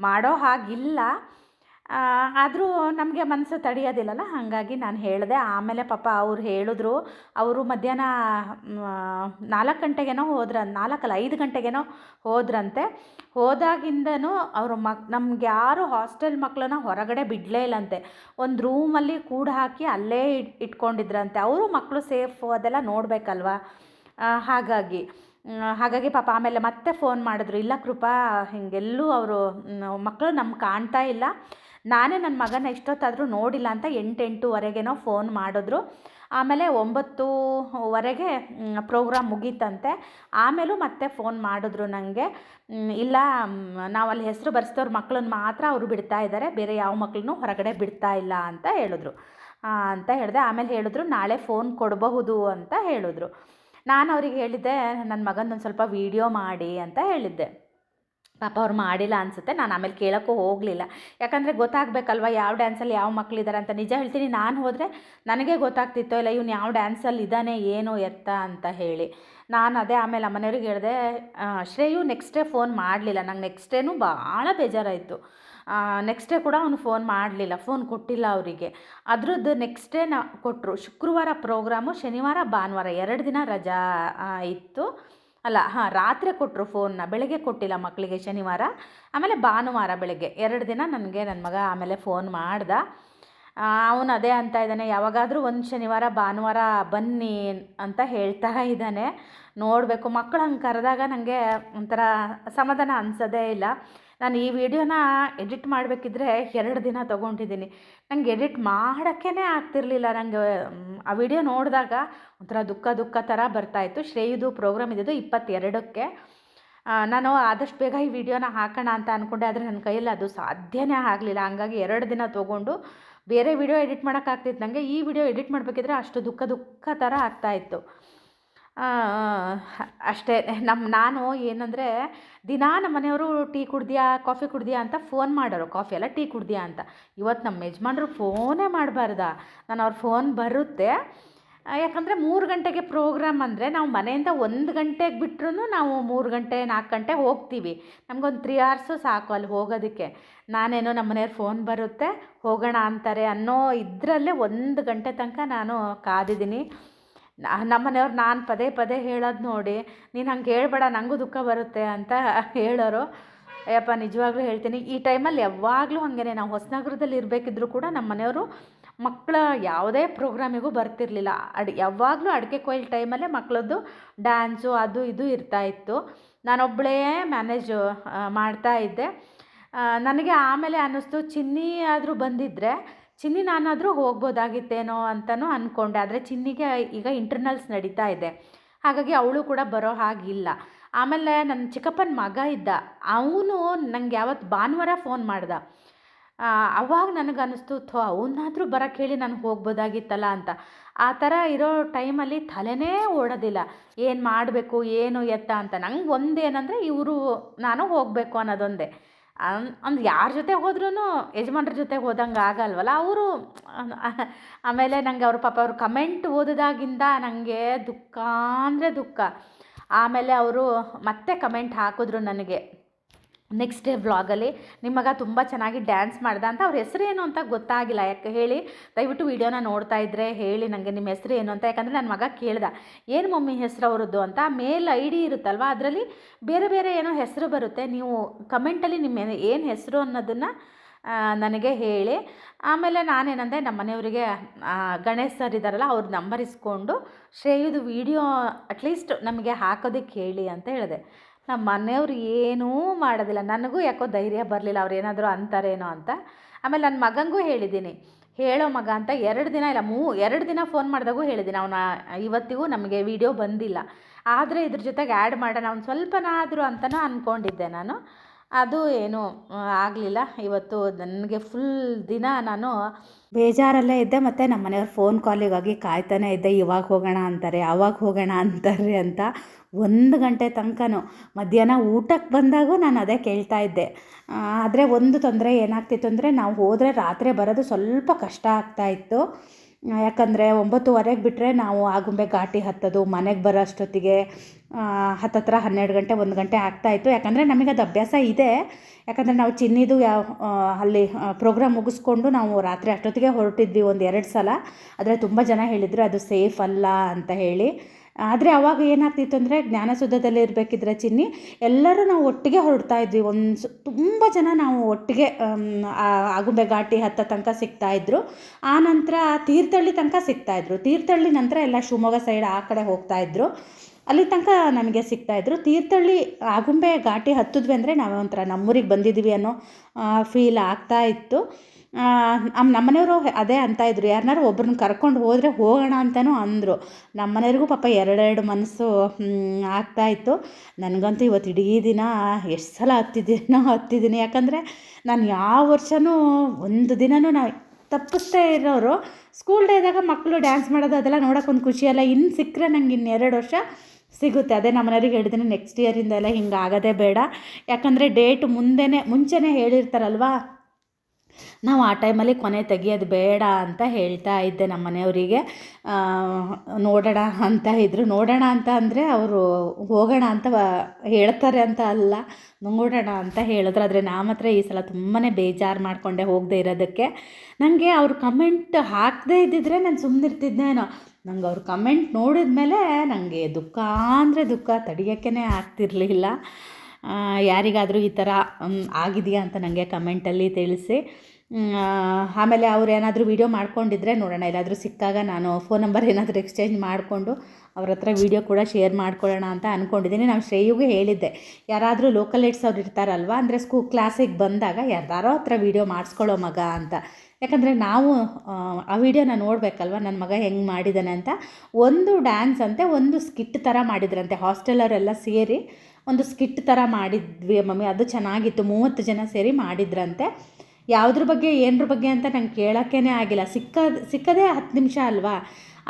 ಮಾಡೋ ಹಾಗಿಲ್ಲ. ಆದರೂ ನಮಗೆ ಮನಸ್ಸು ತಡೆಯೋದಿಲ್ಲಲ್ಲ, ಹಾಗಾಗಿ ನಾನು ಹೇಳಿದೆ. ಆಮೇಲೆ ಪಾಪ ಅವ್ರು ಹೇಳಿದ್ರು, ಅವರು ಮಧ್ಯಾಹ್ನ ನಾಲ್ಕು ಗಂಟೆಗೇನೋ ಹೋದ್ರ ನಾಲ್ಕಲ್ಲ ಐದು ಗಂಟೆಗೇನೋ ಹೋದ್ರಂತೆ. ಹೋದಾಗಿಂದನೂ ಅವರು ಮಕ್, ನಮ್ಗೆ ಯಾರು ಹಾಸ್ಟೆಲ್ ಮಕ್ಕಳನ್ನ ಹೊರಗಡೆ ಬಿಡಲೇ ಇಲ್ಲಂತೆ. ಒಂದು ರೂಮಲ್ಲಿ ಕೂಡ ಹಾಕಿ ಅಲ್ಲೇ ಇಟ್, ಇಟ್ಕೊಂಡಿದ್ರಂತೆ. ಅವರು ಮಕ್ಕಳು ಸೇಫು ಅದೆಲ್ಲ ನೋಡಬೇಕಲ್ವಾ? ಹಾಗಾಗಿ. ಹಾಗಾಗಿ ಪಾಪ ಆಮೇಲೆ ಮತ್ತೆ ಫೋನ್ ಮಾಡಿದ್ರು, ಇಲ್ಲ ಕೃಪಾ, ಹಿಂಗೆಲ್ಲೂ ಅವರು ಮಕ್ಕಳು ನಮ್ಗೆ ಕಾಣ್ತಾ ಇಲ್ಲ. ನಾನೇ ನನ್ನ ಮಗನ ಎಷ್ಟೊತ್ತಾದರೂ ನೋಡಿಲ್ಲ ಅಂತ ಎಂಟು ಎಂಟೂವರೆಗೇನೋ ಫೋನ್ ಮಾಡಿದ್ರು. ಆಮೇಲೆ ಒಂಬತ್ತುವರೆಗೆ ಪ್ರೋಗ್ರಾಮ್ ಮುಗೀತಂತೆ. ಆಮೇಲೂ ಮತ್ತೆ ಫೋನ್ ಮಾಡಿದ್ರು ನನಗೆ ಇಲ್ಲ ನಾವು ಅಲ್ಲಿ ಹೆಸರು ಬರ್ಸಿದವ್ರ ಮಕ್ಕಳನ್ನ ಮಾತ್ರ ಅವರು ಬಿಡ್ತಾ ಇದ್ದಾರೆ ಬೇರೆ ಯಾವ ಮಕ್ಕಳನ್ನೂ ಹೊರಗಡೆ ಬಿಡ್ತಾ ಇಲ್ಲ ಅಂತ ಹೇಳಿದ್ರು. ಅಂತ ಹೇಳಿದೆ. ಆಮೇಲೆ ಹೇಳಿದ್ರು, ನಾಳೆ ಫೋನ್ ಕೊಡಬಹುದು ಅಂತ ಹೇಳಿದ್ರು. ನಾನು ಅವ್ರಿಗೆ ಹೇಳಿದ್ದೆ ನನ್ನ ಮಗಂದೊಂದು ಸ್ವಲ್ಪ ವೀಡಿಯೋ ಮಾಡಿ ಅಂತ ಹೇಳಿದ್ದೆ. ಪಾಪ ಅವ್ರು ಮಾಡಿಲ್ಲ ಅನಿಸುತ್ತೆ, ನಾನು ಆಮೇಲೆ ಕೇಳೋಕ್ಕೂ ಹೋಗಲಿಲ್ಲ. ಯಾಕಂದರೆ ಗೊತ್ತಾಗಬೇಕಲ್ವ ಯಾವ ಡ್ಯಾನ್ಸಲ್ಲಿ ಯಾವ ಮಕ್ಕಳಿದ್ದಾರೆ ಅಂತ. ನಿಜ ಹೇಳ್ತೀನಿ, ನಾನು ಹೋದರೆ ನನಗೆ ಗೊತ್ತಾಗ್ತಿತ್ತೋ ಇಲ್ಲ ಇವ್ನು ಯಾವ ಡ್ಯಾನ್ಸಲ್ಲಿ ಇದ್ದಾನೆ ಏನು ಎತ್ತ ಅಂತ ಹೇಳಿ. ನಾನು ಅದೇ ಆಮೇಲೆ ಮನೆಯವ್ರಿಗೆ ಹೇಳಿದೆ ಶ್ರೇಯು ನೆಕ್ಸ್ಟ್ ಡೇ ಫೋನ್ ಮಾಡಲಿಲ್ಲ. ನಂಗೆ ನೆಕ್ಸ್ಟ್ ಡೇನೂ ಭಾಳ ಬೇಜಾರಾಯಿತು. ನೆಕ್ಸ್ಟ್ ಡೇ ಕೂಡ ಅವನು ಫೋನ್ ಮಾಡಲಿಲ್ಲ ಫೋನ್ ಕೊಟ್ಟಿಲ್ಲ ಅವರಿಗೆ. ಅದರದ್ದು ನೆಕ್ಸ್ಟ್ ಡೇ ನಾ ಕೊಟ್ಟರು ಶುಕ್ರವಾರ ಪ್ರೋಗ್ರಾಮು ಶನಿವಾರ, ಭಾನುವಾರ, ಎರಡು ದಿನ ರಜಾ ಇತ್ತು. ಅಲ್ಲ, ಹಾಂ, ರಾತ್ರಿ ಕೊಟ್ಟರು ಫೋನ್ನ ಬೆಳಗ್ಗೆ ಕೊಟ್ಟಿಲ್ಲ ಮಕ್ಕಳಿಗೆ ಶನಿವಾರ. ಆಮೇಲೆ ಭಾನುವಾರ ಬೆಳಗ್ಗೆ, ಎರಡು ದಿನ ನನಗೆ ನನ್ನ ಮಗ ಆಮೇಲೆ ಫೋನ್ ಮಾಡ್ದ. ಅವನು ಅದೇ ಅಂತ ಇದ್ದಾನೆ, ಯಾವಾಗಾದರೂ ಒಂದು ಶನಿವಾರ, ಭಾನುವಾರ ಬನ್ನಿ ಅಂತ ಹೇಳ್ತಾ ಇದ್ದಾನೆ. ನೋಡಬೇಕು ಮಕ್ಕಳು ಹಂಗೆ ಕರೆದಾಗ ನನಗೆ ಒಂಥರ ಸಮಾಧಾನ ಅನ್ಸೋದೇ ಇಲ್ಲ. ನಾನು ಈ ವಿಡಿಯೋನ ಎಡಿಟ್ ಮಾಡಬೇಕಿದ್ರೆ ಎರಡು ದಿನ ತೊಗೊಂಡಿದ್ದೀನಿ. ನಂಗೆ ಎಡಿಟ್ ಮಾಡೋಕ್ಕೇ ಆಗ್ತಿರ್ಲಿಲ್ಲ. ನನಗೆ ಆ ವಿಡಿಯೋ ನೋಡಿದಾಗ ಒಂಥರ ದುಃಖ ದುಃಖ ಥರ ಬರ್ತಾಯಿತ್ತು ಶ್ರೇಯುದು ಪ್ರೋಗ್ರಾಮ್ ಇದ್ದಿದ್ದು ಇಪ್ಪತ್ತೆರಡಕ್ಕೆ. ನಾನು ಆದಷ್ಟು ಬೇಗ ಈ ವಿಡಿಯೋನ ಹಾಕೋಣ ಅಂತ ಅಂದ್ಕೊಂಡೆ ಆದರೆ ನನ್ನ ಕೈಯಲ್ಲಿ ಅದು ಸಾಧ್ಯನೇ ಆಗಲಿಲ್ಲ. ಹಂಗಾಗಿ ಎರಡು ದಿನ ತೊಗೊಂಡು ಬೇರೆ ವಿಡಿಯೋ ಎಡಿಟ್ ಮಾಡೋಕ್ಕಾಗ್ತಿತ್ತು. ನನಗೆ ಈ ವಿಡಿಯೋ ಎಡಿಟ್ ಮಾಡಬೇಕಿದ್ರೆ ಅಷ್ಟು ದುಃಖ ದುಃಖ ಥರ ಆಗ್ತಾಯಿತ್ತು ಅಷ್ಟೇ. ನಮ್ಮ ನಾನು ಏನಂದರೆ, ದಿನಾ ನಮ್ಮ ಮನೆಯವರು ಟೀ ಕುಡ್ದಿಯಾ, ಕಾಫಿ ಕುಡ್ದಿಯಾ ಅಂತ ಫೋನ್ ಮಾಡೋರು. ಕಾಫಿ ಅಲ್ಲ ಟೀ ಕುಡ್ದಿಯಾ ಅಂತ. ಇವತ್ತು ನಮ್ಮ ಯಜಮಾನ್ರು ಫೋನೇ ಮಾಡಬಾರ್ದ? ನಾನು ಅವ್ರ ಫೋನ್ ಬರುತ್ತೆ. ಯಾಕಂದರೆ ಮೂರು ಗಂಟೆಗೆ ಪ್ರೋಗ್ರಾಮ್ ಅಂದರೆ ನಾವು ಮನೆಯಿಂದ ಒಂದು ಗಂಟೆಗೆ ಬಿಟ್ರೂ ನಾವು ಮೂರು ಗಂಟೆ ನಾಲ್ಕು ಗಂಟೆ ಹೋಗ್ತೀವಿ. ನಮಗೊಂದು ತ್ರೀ ಅವರ್ಸು ಸಾಕು ಅಲ್ಲಿ ಹೋಗೋದಕ್ಕೆ. ನಾನೇನೋ ನಮ್ಮ ಮನೆಯವ್ರ ಫೋನ್ ಬರುತ್ತೆ, ಹೋಗೋಣ ಅಂತಾರೆ ಅನ್ನೋ ಇದರಲ್ಲೇ ಒಂದು ಗಂಟೆ ತನಕ ನಾನು ಕಾದಿದ್ದೀನಿ. ನಮ್ಮ ಮನೆಯವ್ರು ನಾನು ಪದೇ ಪದೇ ಹೇಳೋದು ನೋಡಿ, ನೀನು ಹಂಗೆ ಹೇಳ್ಬೇಡ ನನಗೂ ದುಃಖ ಬರುತ್ತೆ ಅಂತ ಹೇಳೋರು. ಅಯ್ಯಪ್ಪ, ನಿಜವಾಗ್ಲೂ ಹೇಳ್ತೀನಿ, ಈ ಟೈಮಲ್ಲಿ ಯಾವಾಗಲೂ ಹಾಗೇನೆ, ನಾವು ಹೊಸನಗರದಲ್ಲಿ ಇರಬೇಕಿದ್ರು ಕೂಡ ನಮ್ಮ ಮನೆಯವರು ಮಕ್ಕಳ ಯಾವುದೇ ಪ್ರೋಗ್ರಾಮಿಗೂ ಬರ್ತಿರ್ಲಿಲ್ಲ. ಅಡ್, ಯಾವಾಗಲೂ ಅಡಿಕೆ ಕೊಯ್ಲು ಟೈಮಲ್ಲೇ ಮಕ್ಕಳದ್ದು ಡ್ಯಾನ್ಸು, ಅದು ಇದು ಇರ್ತಾಯಿತ್ತು ನಾನೊಬ್ಬಳೇ ಮ್ಯಾನೇಜ್ ಮಾಡ್ತಾ ಇದ್ದೆ. ನನಗೆ ಆಮೇಲೆ ಅನ್ನಿಸ್ತು, ಚಿನ್ನಿ ಆದರೂ ಬಂದಿದ್ದರೆ ಚಿನ್ನಿ ನಾನಾದರೂ ಹೋಗ್ಬೋದಾಗಿತ್ತೇನೋ ಅಂತಲೂ ಅಂದ್ಕೊಂಡೆ ಆದರೆ ಚಿನ್ನಿಗೆ ಈಗ ಇಂಟರ್ನಲ್ಸ್ ನಡೀತಾ ಇದೆ. ಹಾಗಾಗಿ ಅವಳು ಕೂಡ ಬರೋ ಹಾಗಿಲ್ಲ. ಆಮೇಲೆ ನನ್ನ ಚಿಕ್ಕಪ್ಪನ ಮಗ ಇದ್ದ, ಅವನು ನನಗೆ ಯಾವತ್ತು ಭಾನುವಾರ ಫೋನ್ ಮಾಡ್ದ. ಅವಾಗ ನನಗೆ ಅನ್ನಿಸ್ತು ಥೋ, ಅವನಾದರೂ ಬರೋಕ್ಕೆ ಹೇಳಿ ನಾನು ಹೋಗ್ಬೋದಾಗಿತ್ತಲ್ಲ ಅಂತ. ಆ ಥರ ಇರೋ ಟೈಮಲ್ಲಿ ತಲೆನೇ ಓಡೋದಿಲ್ಲ. ಏನು ಮಾಡಬೇಕು, ಏನು ಎತ್ತ ಅಂತ. ನಂಗೆ ಒಂದೇನಂದರೆ ಇವರು, ನಾನು ಹೋಗಬೇಕು ಅನ್ನೋದೊಂದೇ. ಅಂದ್ರೆ ಯಾರ ಜೊತೆ ಹೋದ್ರೂ ಯಜಮಾನ್ರ ಜೊತೆ ಹೋದಂಗೆ ಆಗಲ್ವಲ್ಲ? ಅವರು ಆಮೇಲೆ ನನಗೆ ಅವ್ರ ಪಾಪ ಅವ್ರ ಕಮೆಂಟ್ ಓದಿದಾಗಿಂದ ನನಗೆ ದುಃಖ ಅಂದರೆ ದುಃಖ. ಆಮೇಲೆ ಅವರು ಮತ್ತೆ ಕಮೆಂಟ್ ಹಾಕಿದ್ರು ನನಗೆ. ನೆಕ್ಸ್ಟ್ ಡೇ ವ್ಲಾಗಲ್ಲಿ. ನಿಮ್ಮ ಮಗ ತುಂಬ ಚೆನ್ನಾಗಿ ಡ್ಯಾನ್ಸ್ ಮಾಡ್ದ ಅಂತ ಅವ್ರ ಹೆಸರು ಏನು ಅಂತ ಗೊತ್ತಾಗಿಲ್ಲ. ಯಾಕೆ ಹೇಳಿ? ದಯವಿಟ್ಟು ವೀಡಿಯೋನ ನೋಡ್ತಾ ಇದ್ದರೆ ಹೇಳಿ ನನಗೆ ನಿಮ್ಮ ಹೆಸರು ಏನು ಅಂತ. ಯಾಕಂದರೆ ನನ್ನ ಮಗ ಕೇಳ್ದ, ಏನು ಮಮ್ಮಿ ಹೆಸರು ಅವರದ್ದು? ಅಂತ. ಮೇಲ್ ಐ ಡಿ ಇರುತ್ತಲ್ವ? ಅದರಲ್ಲಿ ಬೇರೆ ಬೇರೆ ಏನೋ ಹೆಸರು ಬರುತ್ತೆ. ನೀವು ಕಮೆಂಟಲ್ಲಿ ನಿಮ್ಮ ಏನು ಹೆಸರು ಅನ್ನೋದನ್ನು ನನಗೆ ಹೇಳಿ. ಆಮೇಲೆ ನಾನೇನಂದೆ ನಮ್ಮ ಮನೆಯವರಿಗೆ ಗಣೇಶ್ ಸರ್ ಇದ್ದಾರಲ್ಲ ಅವ್ರ ನಂಬರ್ ಇಸ್ಕೊಂಡು ಶ್ರೇಯುದು ವೀಡಿಯೋ ಅಟ್ಲೀಸ್ಟ್ ನಮಗೆ ಹಾಕೋದಕ್ಕೆ ಹೇಳಿ ಅಂತ ಹೇಳಿದೆ. ನಮ್ಮ ಮನೆಯವ್ರು ಏನೂ ಮಾಡೋದಿಲ್ಲ. ನನಗೂ ಯಾಕೋ ಧೈರ್ಯ ಬರಲಿಲ್ಲ. ಅವ್ರು ಏನಾದರೂ ಅಂತಾರೇನೋ ಅಂತ. ಆಮೇಲೆ ನನ್ನ ಮಗನಿಗೂ ಹೇಳಿದ್ದೀನಿ. ಹೇಳೋ ಮಗ ಅಂತ ಎರಡು ದಿನ ಇಲ್ಲ, ಮೂ, ಎರಡು ದಿನ ಫೋನ್ ಮಾಡಿದಾಗೂ ಹೇಳಿದ್ದೀನಿ. ಅವನ ಇವತ್ತಿಗೂ ನಮಗೆ ವಿಡಿಯೋ ಬಂದಿಲ್ಲ. ಆದರೆ ಇದ್ರ ಜೊತೆಗೆ ಆ್ಯಡ್ ಮಾಡೋಣ. ಅವ್ನು ಸ್ವಲ್ಪನಾದರೂ ಅಂತಲೂ ಅಂದ್ಕೊಂಡಿದ್ದೆ ನಾನು. ಅದು ಏನು ಆಗಲಿಲ್ಲ. ಇವತ್ತು ನನಗೆ ಫುಲ್ ದಿನ ನಾನು ಬೇಜಾರಲ್ಲೇ ಇದ್ದೆ. ಮತ್ತು ನಮ್ಮ ಮನೆಯವ್ರು ಫೋನ್ ಕಾಲಿಗಾಗಿ ಕಾಯ್ತಾನೆ ಇದ್ದೆ. ಇವಾಗ ಹೋಗೋಣ ಅಂತಾರೆ, ಅವಾಗ ಹೋಗೋಣ ಅಂತಾರೆ ಅಂತ. ಒಂದು ಗಂಟೆ ತನಕನೂ. ಮಧ್ಯಾಹ್ನ ಊಟಕ್ಕೆ ಬಂದಾಗೂ ನಾನು ಅದೇ ಕೇಳ್ತಾ ಇದ್ದೆ. ಆದರೆ ಒಂದು ತೊಂದರೆ ಏನಾಗ್ತಿತ್ತು ಅಂದರೆ ನಾವು ಹೋದರೆ ರಾತ್ರಿ ಬರೋದು ಸ್ವಲ್ಪ ಕಷ್ಟ ಆಗ್ತಾ ಇತ್ತು. ಯಾಕಂದರೆ ಒಂಬತ್ತುವರೆಗೆ ಬಿಟ್ಟರೆ ನಾವು ಆಗುಂಬೆ ಘಾಟಿ ಹತ್ತೋದು, ಮನೆಗೆ ಬರೋ ಅಷ್ಟೊತ್ತಿಗೆ ಹತ್ತತ್ರ ಹನ್ನೆರಡು ಗಂಟೆ, ಒಂದು ಗಂಟೆ ಆಗ್ತಾಯಿತ್ತು ಯಾಕಂದರೆ ನಮಗೆ ಅದು ಅಭ್ಯಾಸ ಇದೆ. ಯಾಕಂದರೆ ನಾವು ಚಿನ್ನಿದು ಯಾವ ಅಲ್ಲಿ ಪ್ರೋಗ್ರಾಮ್ ಮುಗಿಸ್ಕೊಂಡು ನಾವು ರಾತ್ರಿ ಅಷ್ಟೊತ್ತಿಗೆ ಹೊರಟಿದ್ವಿ ಒಂದು ಎರಡು ಸಲ. ಆದರೆ ತುಂಬ ಜನ ಹೇಳಿದರು ಅದು ಸೇಫ್ ಅಲ್ಲ ಅಂತ ಹೇಳಿ. ಆದರೆ ಅವಾಗ ಏನಾಗ್ತಿತ್ತು ಅಂದರೆ ಜ್ಞಾನಸುದ್ಧದಲ್ಲಿ ಇರಬೇಕಿದ್ರೆ ಚಿನ್ನಿ, ಎಲ್ಲರೂ ನಾವು ಒಟ್ಟಿಗೆ ಹೊರಡ್ತಾ ಇದ್ವಿ. ಒಂದು ಸು ತುಂಬ ಜನ ನಾವು ಒಟ್ಟಿಗೆ ಆಗುಂಬೆ ಘಾಟಿ ಹತ್ತ ತನಕ ಸಿಗ್ತಾಯಿದ್ರು ಆ ನಂತರ ತೀರ್ಥಹಳ್ಳಿ ತನಕ ಸಿಗ್ತಾಯಿದ್ರು ತೀರ್ಥಹಳ್ಳಿ ನಂತರ ಎಲ್ಲ ಶಿವಮೊಗ್ಗ ಸೈಡ್ ಆ ಕಡೆ ಹೋಗ್ತಾಯಿದ್ರು ಅಲ್ಲಿ ತನಕ ನಮಗೆ ಸಿಗ್ತಾಯಿದ್ರು ತೀರ್ಥಹಳ್ಳಿ ಆಗುಂಬೆ ಘಾಟಿ ಹತ್ತಿದ್ವಿ ಅಂದರೆ ನಾವೇ ಒಂಥರ ನಮ್ಮೂರಿಗೆ ಬಂದಿದ್ದೀವಿ ಅನ್ನೋ ಫೀಲ್ ಆಗ್ತಾ ಇತ್ತು. ನಮ್ಮನೆಯವರು ಅದೇ ಅಂತ ಇದ್ರು. ಯಾರನ್ನಾರು ಒಬ್ಬರನ್ನ ಕರ್ಕೊಂಡು ಹೋದರೆ ಹೋಗೋಣ ಅಂತಲೂ ಅಂದರು. ನಮ್ಮನೆಯವ್ರಿಗೂ ಪಾಪ ಎರಡೆರಡು ಮನಸ್ಸು ಆಗ್ತಾಯಿತ್ತು ನನಗಂತೂ ಇವತ್ತು ಇಡೀ ದಿನ ಎಷ್ಟು ಸಲ ಹತ್ತಿದ್ದೀನೋ ಹತ್ತಿದ್ದೀನಿ ಯಾಕಂದರೆ ನಾನು ಯಾವ ವರ್ಷವೂ ಒಂದು ದಿನವೂ ನಾನು ತಪ್ಪಿಸ್ದೇ ಇರೋರು. ಸ್ಕೂಲ್ ಡೇದಾಗ ಮಕ್ಕಳು ಡ್ಯಾನ್ಸ್ ಮಾಡೋದು ಅದೆಲ್ಲ ನೋಡೋಕೆ ಒಂದು ಖುಷಿಯಲ್ಲ ಇನ್ನು ಸಿಕ್ಕರೆ ನಂಗೆ ಇನ್ನೆರಡು ವರ್ಷ ಸಿಗುತ್ತೆ. ಅದೇ ನಮ್ಮ ಮನೆಯವ್ರಿಗೆ ಹೇಳಿದ್ದೀನಿ ನೆಕ್ಸ್ಟ್ ಇಯರಿಂದ ಎಲ್ಲ ಹಿಂಗೆ ಆಗೋದೇ ಬೇಡ. ಯಾಕಂದರೆ ಡೇಟ್ ಮುಂದೆನೇ, ಮುಂಚೆನೇ ಹೇಳಿರ್ತಾರಲ್ವಾ? ನಾವು ಆ ಟೈಮಲ್ಲಿ ಕೊನೆ ತೆಗಿಯೋದು ಬೇಡ ಅಂತ ಹೇಳ್ತಾ ಇದ್ದೆ ನಮ್ಮ ಮನೆಯವರಿಗೆ. ನೋಡೋಣ ಅಂತ ಇದ್ದರು ನೋಡೋಣ ಅಂತ ಅಂದರೆ ಅವರು ಹೋಗೋಣ ಅಂತ ಹೇಳ್ತಾರೆ ಅಂತ ಅಲ್ಲ. ನೋಡೋಣ ಅಂತ ಹೇಳಿದ್ರು. ಆದರೆ ನಾ ಮಾತ್ರ ಈ ಸಲ ತುಂಬಾ ಬೇಜಾರು ಮಾಡಿಕೊಂಡೆ ಹೋಗದೆ ಇರೋದಕ್ಕೆ. ನನಗೆ ಅವರು ಕಮೆಂಟ್ ಹಾಕದೇ ಇದ್ದಿದ್ರೆ ನಾನು ಸುಮ್ಮನಿರ್ತಿದ್ನೇನೋ ನಂಗೆ ಅವ್ರ ಕಮೆಂಟ್ ನೋಡಿದ ಮೇಲೆ ನನಗೆ ದುಃಖ ಅಂದರೆ ದುಃಖ. ತಡಿಯೋಕ್ಕೇ ಆಗ್ತಿರಲಿಲ್ಲ. ಯಾರಿಗಾದರೂ ಈ ಥರ ಆಗಿದೆಯಾ ಅಂತ ನನಗೆ ಕಮೆಂಟಲ್ಲಿ ತಿಳಿಸಿ. ಆಮೇಲೆ ಅವ್ರು ಏನಾದರೂ ವೀಡಿಯೋ ಮಾಡ್ಕೊಂಡಿದ್ರೆ ನೋಡೋಣ. ಎಲ್ಲಾದರೂ ಸಿಕ್ಕಾಗ ನಾನು ಫೋನ್ ನಂಬರ್ ಏನಾದರೂ ಎಕ್ಸ್ಚೇಂಜ್ ಮಾಡಿಕೊಂಡು ಅವ್ರ ಹತ್ರ ವೀಡಿಯೋ ಕೂಡ ಶೇರ್ ಮಾಡ್ಕೊಳ್ಳೋಣ ಅಂತ ಅಂದ್ಕೊಂಡಿದ್ದೀನಿ ನಾನು ಶ್ರೇಯುಗೆ ಹೇಳಿದ್ದೆ. ಯಾರಾದರೂ ಲೋಕಲ್ ಏಡ್ಸ್ ಅವ್ರು ಇರ್ತಾರಲ್ವ, ಅಂದರೆ ಸ್ಕೂಲ್ ಕ್ಲಾಸಿಗೆ ಬಂದಾಗ ಯಾರ್ದಾರೋ ಹತ್ರ ವೀಡಿಯೋ ಮಾಡಿಸ್ಕೊಳ್ಳೋ ಮಗ ಅಂತ. ಯಾಕಂದರೆ ನಾವು, ಆ ವಿಡಿಯೋನ ನೋಡಬೇಕಲ್ವ ನನ್ನ ಮಗ ಹೆಂಗೆ ಮಾಡಿದ್ದಾನೆ ಅಂತ. ಒಂದು ಡ್ಯಾನ್ಸ್ ಅಂತೆ, ಒಂದು ಸ್ಕಿಟ್ ಥರ ಮಾಡಿದ್ರಂತೆ. ಹಾಸ್ಟೆಲವರೆಲ್ಲ ಸೇರಿ ಒಂದು ಸ್ಕಿಟ್ ಥರ ಮಾಡಿದ್ವಿ ಮಮ್ಮಿ, ಅದು ಚೆನ್ನಾಗಿತ್ತು. ಮೂವತ್ತು ಜನ ಸೇರಿ ಮಾಡಿದ್ರಂತೆ. ಯಾವುದ್ರ ಬಗ್ಗೆ, ಏನರ ಬಗ್ಗೆ ಅಂತ ನಂಗೆ ಕೇಳೋಕ್ಕೇ ಆಗಿಲ್ಲ. ಸಿಕ್ಕ, ಸಿಕ್ಕದೇ ಹತ್ತು ನಿಮಿಷ ಅಲ್ವಾ?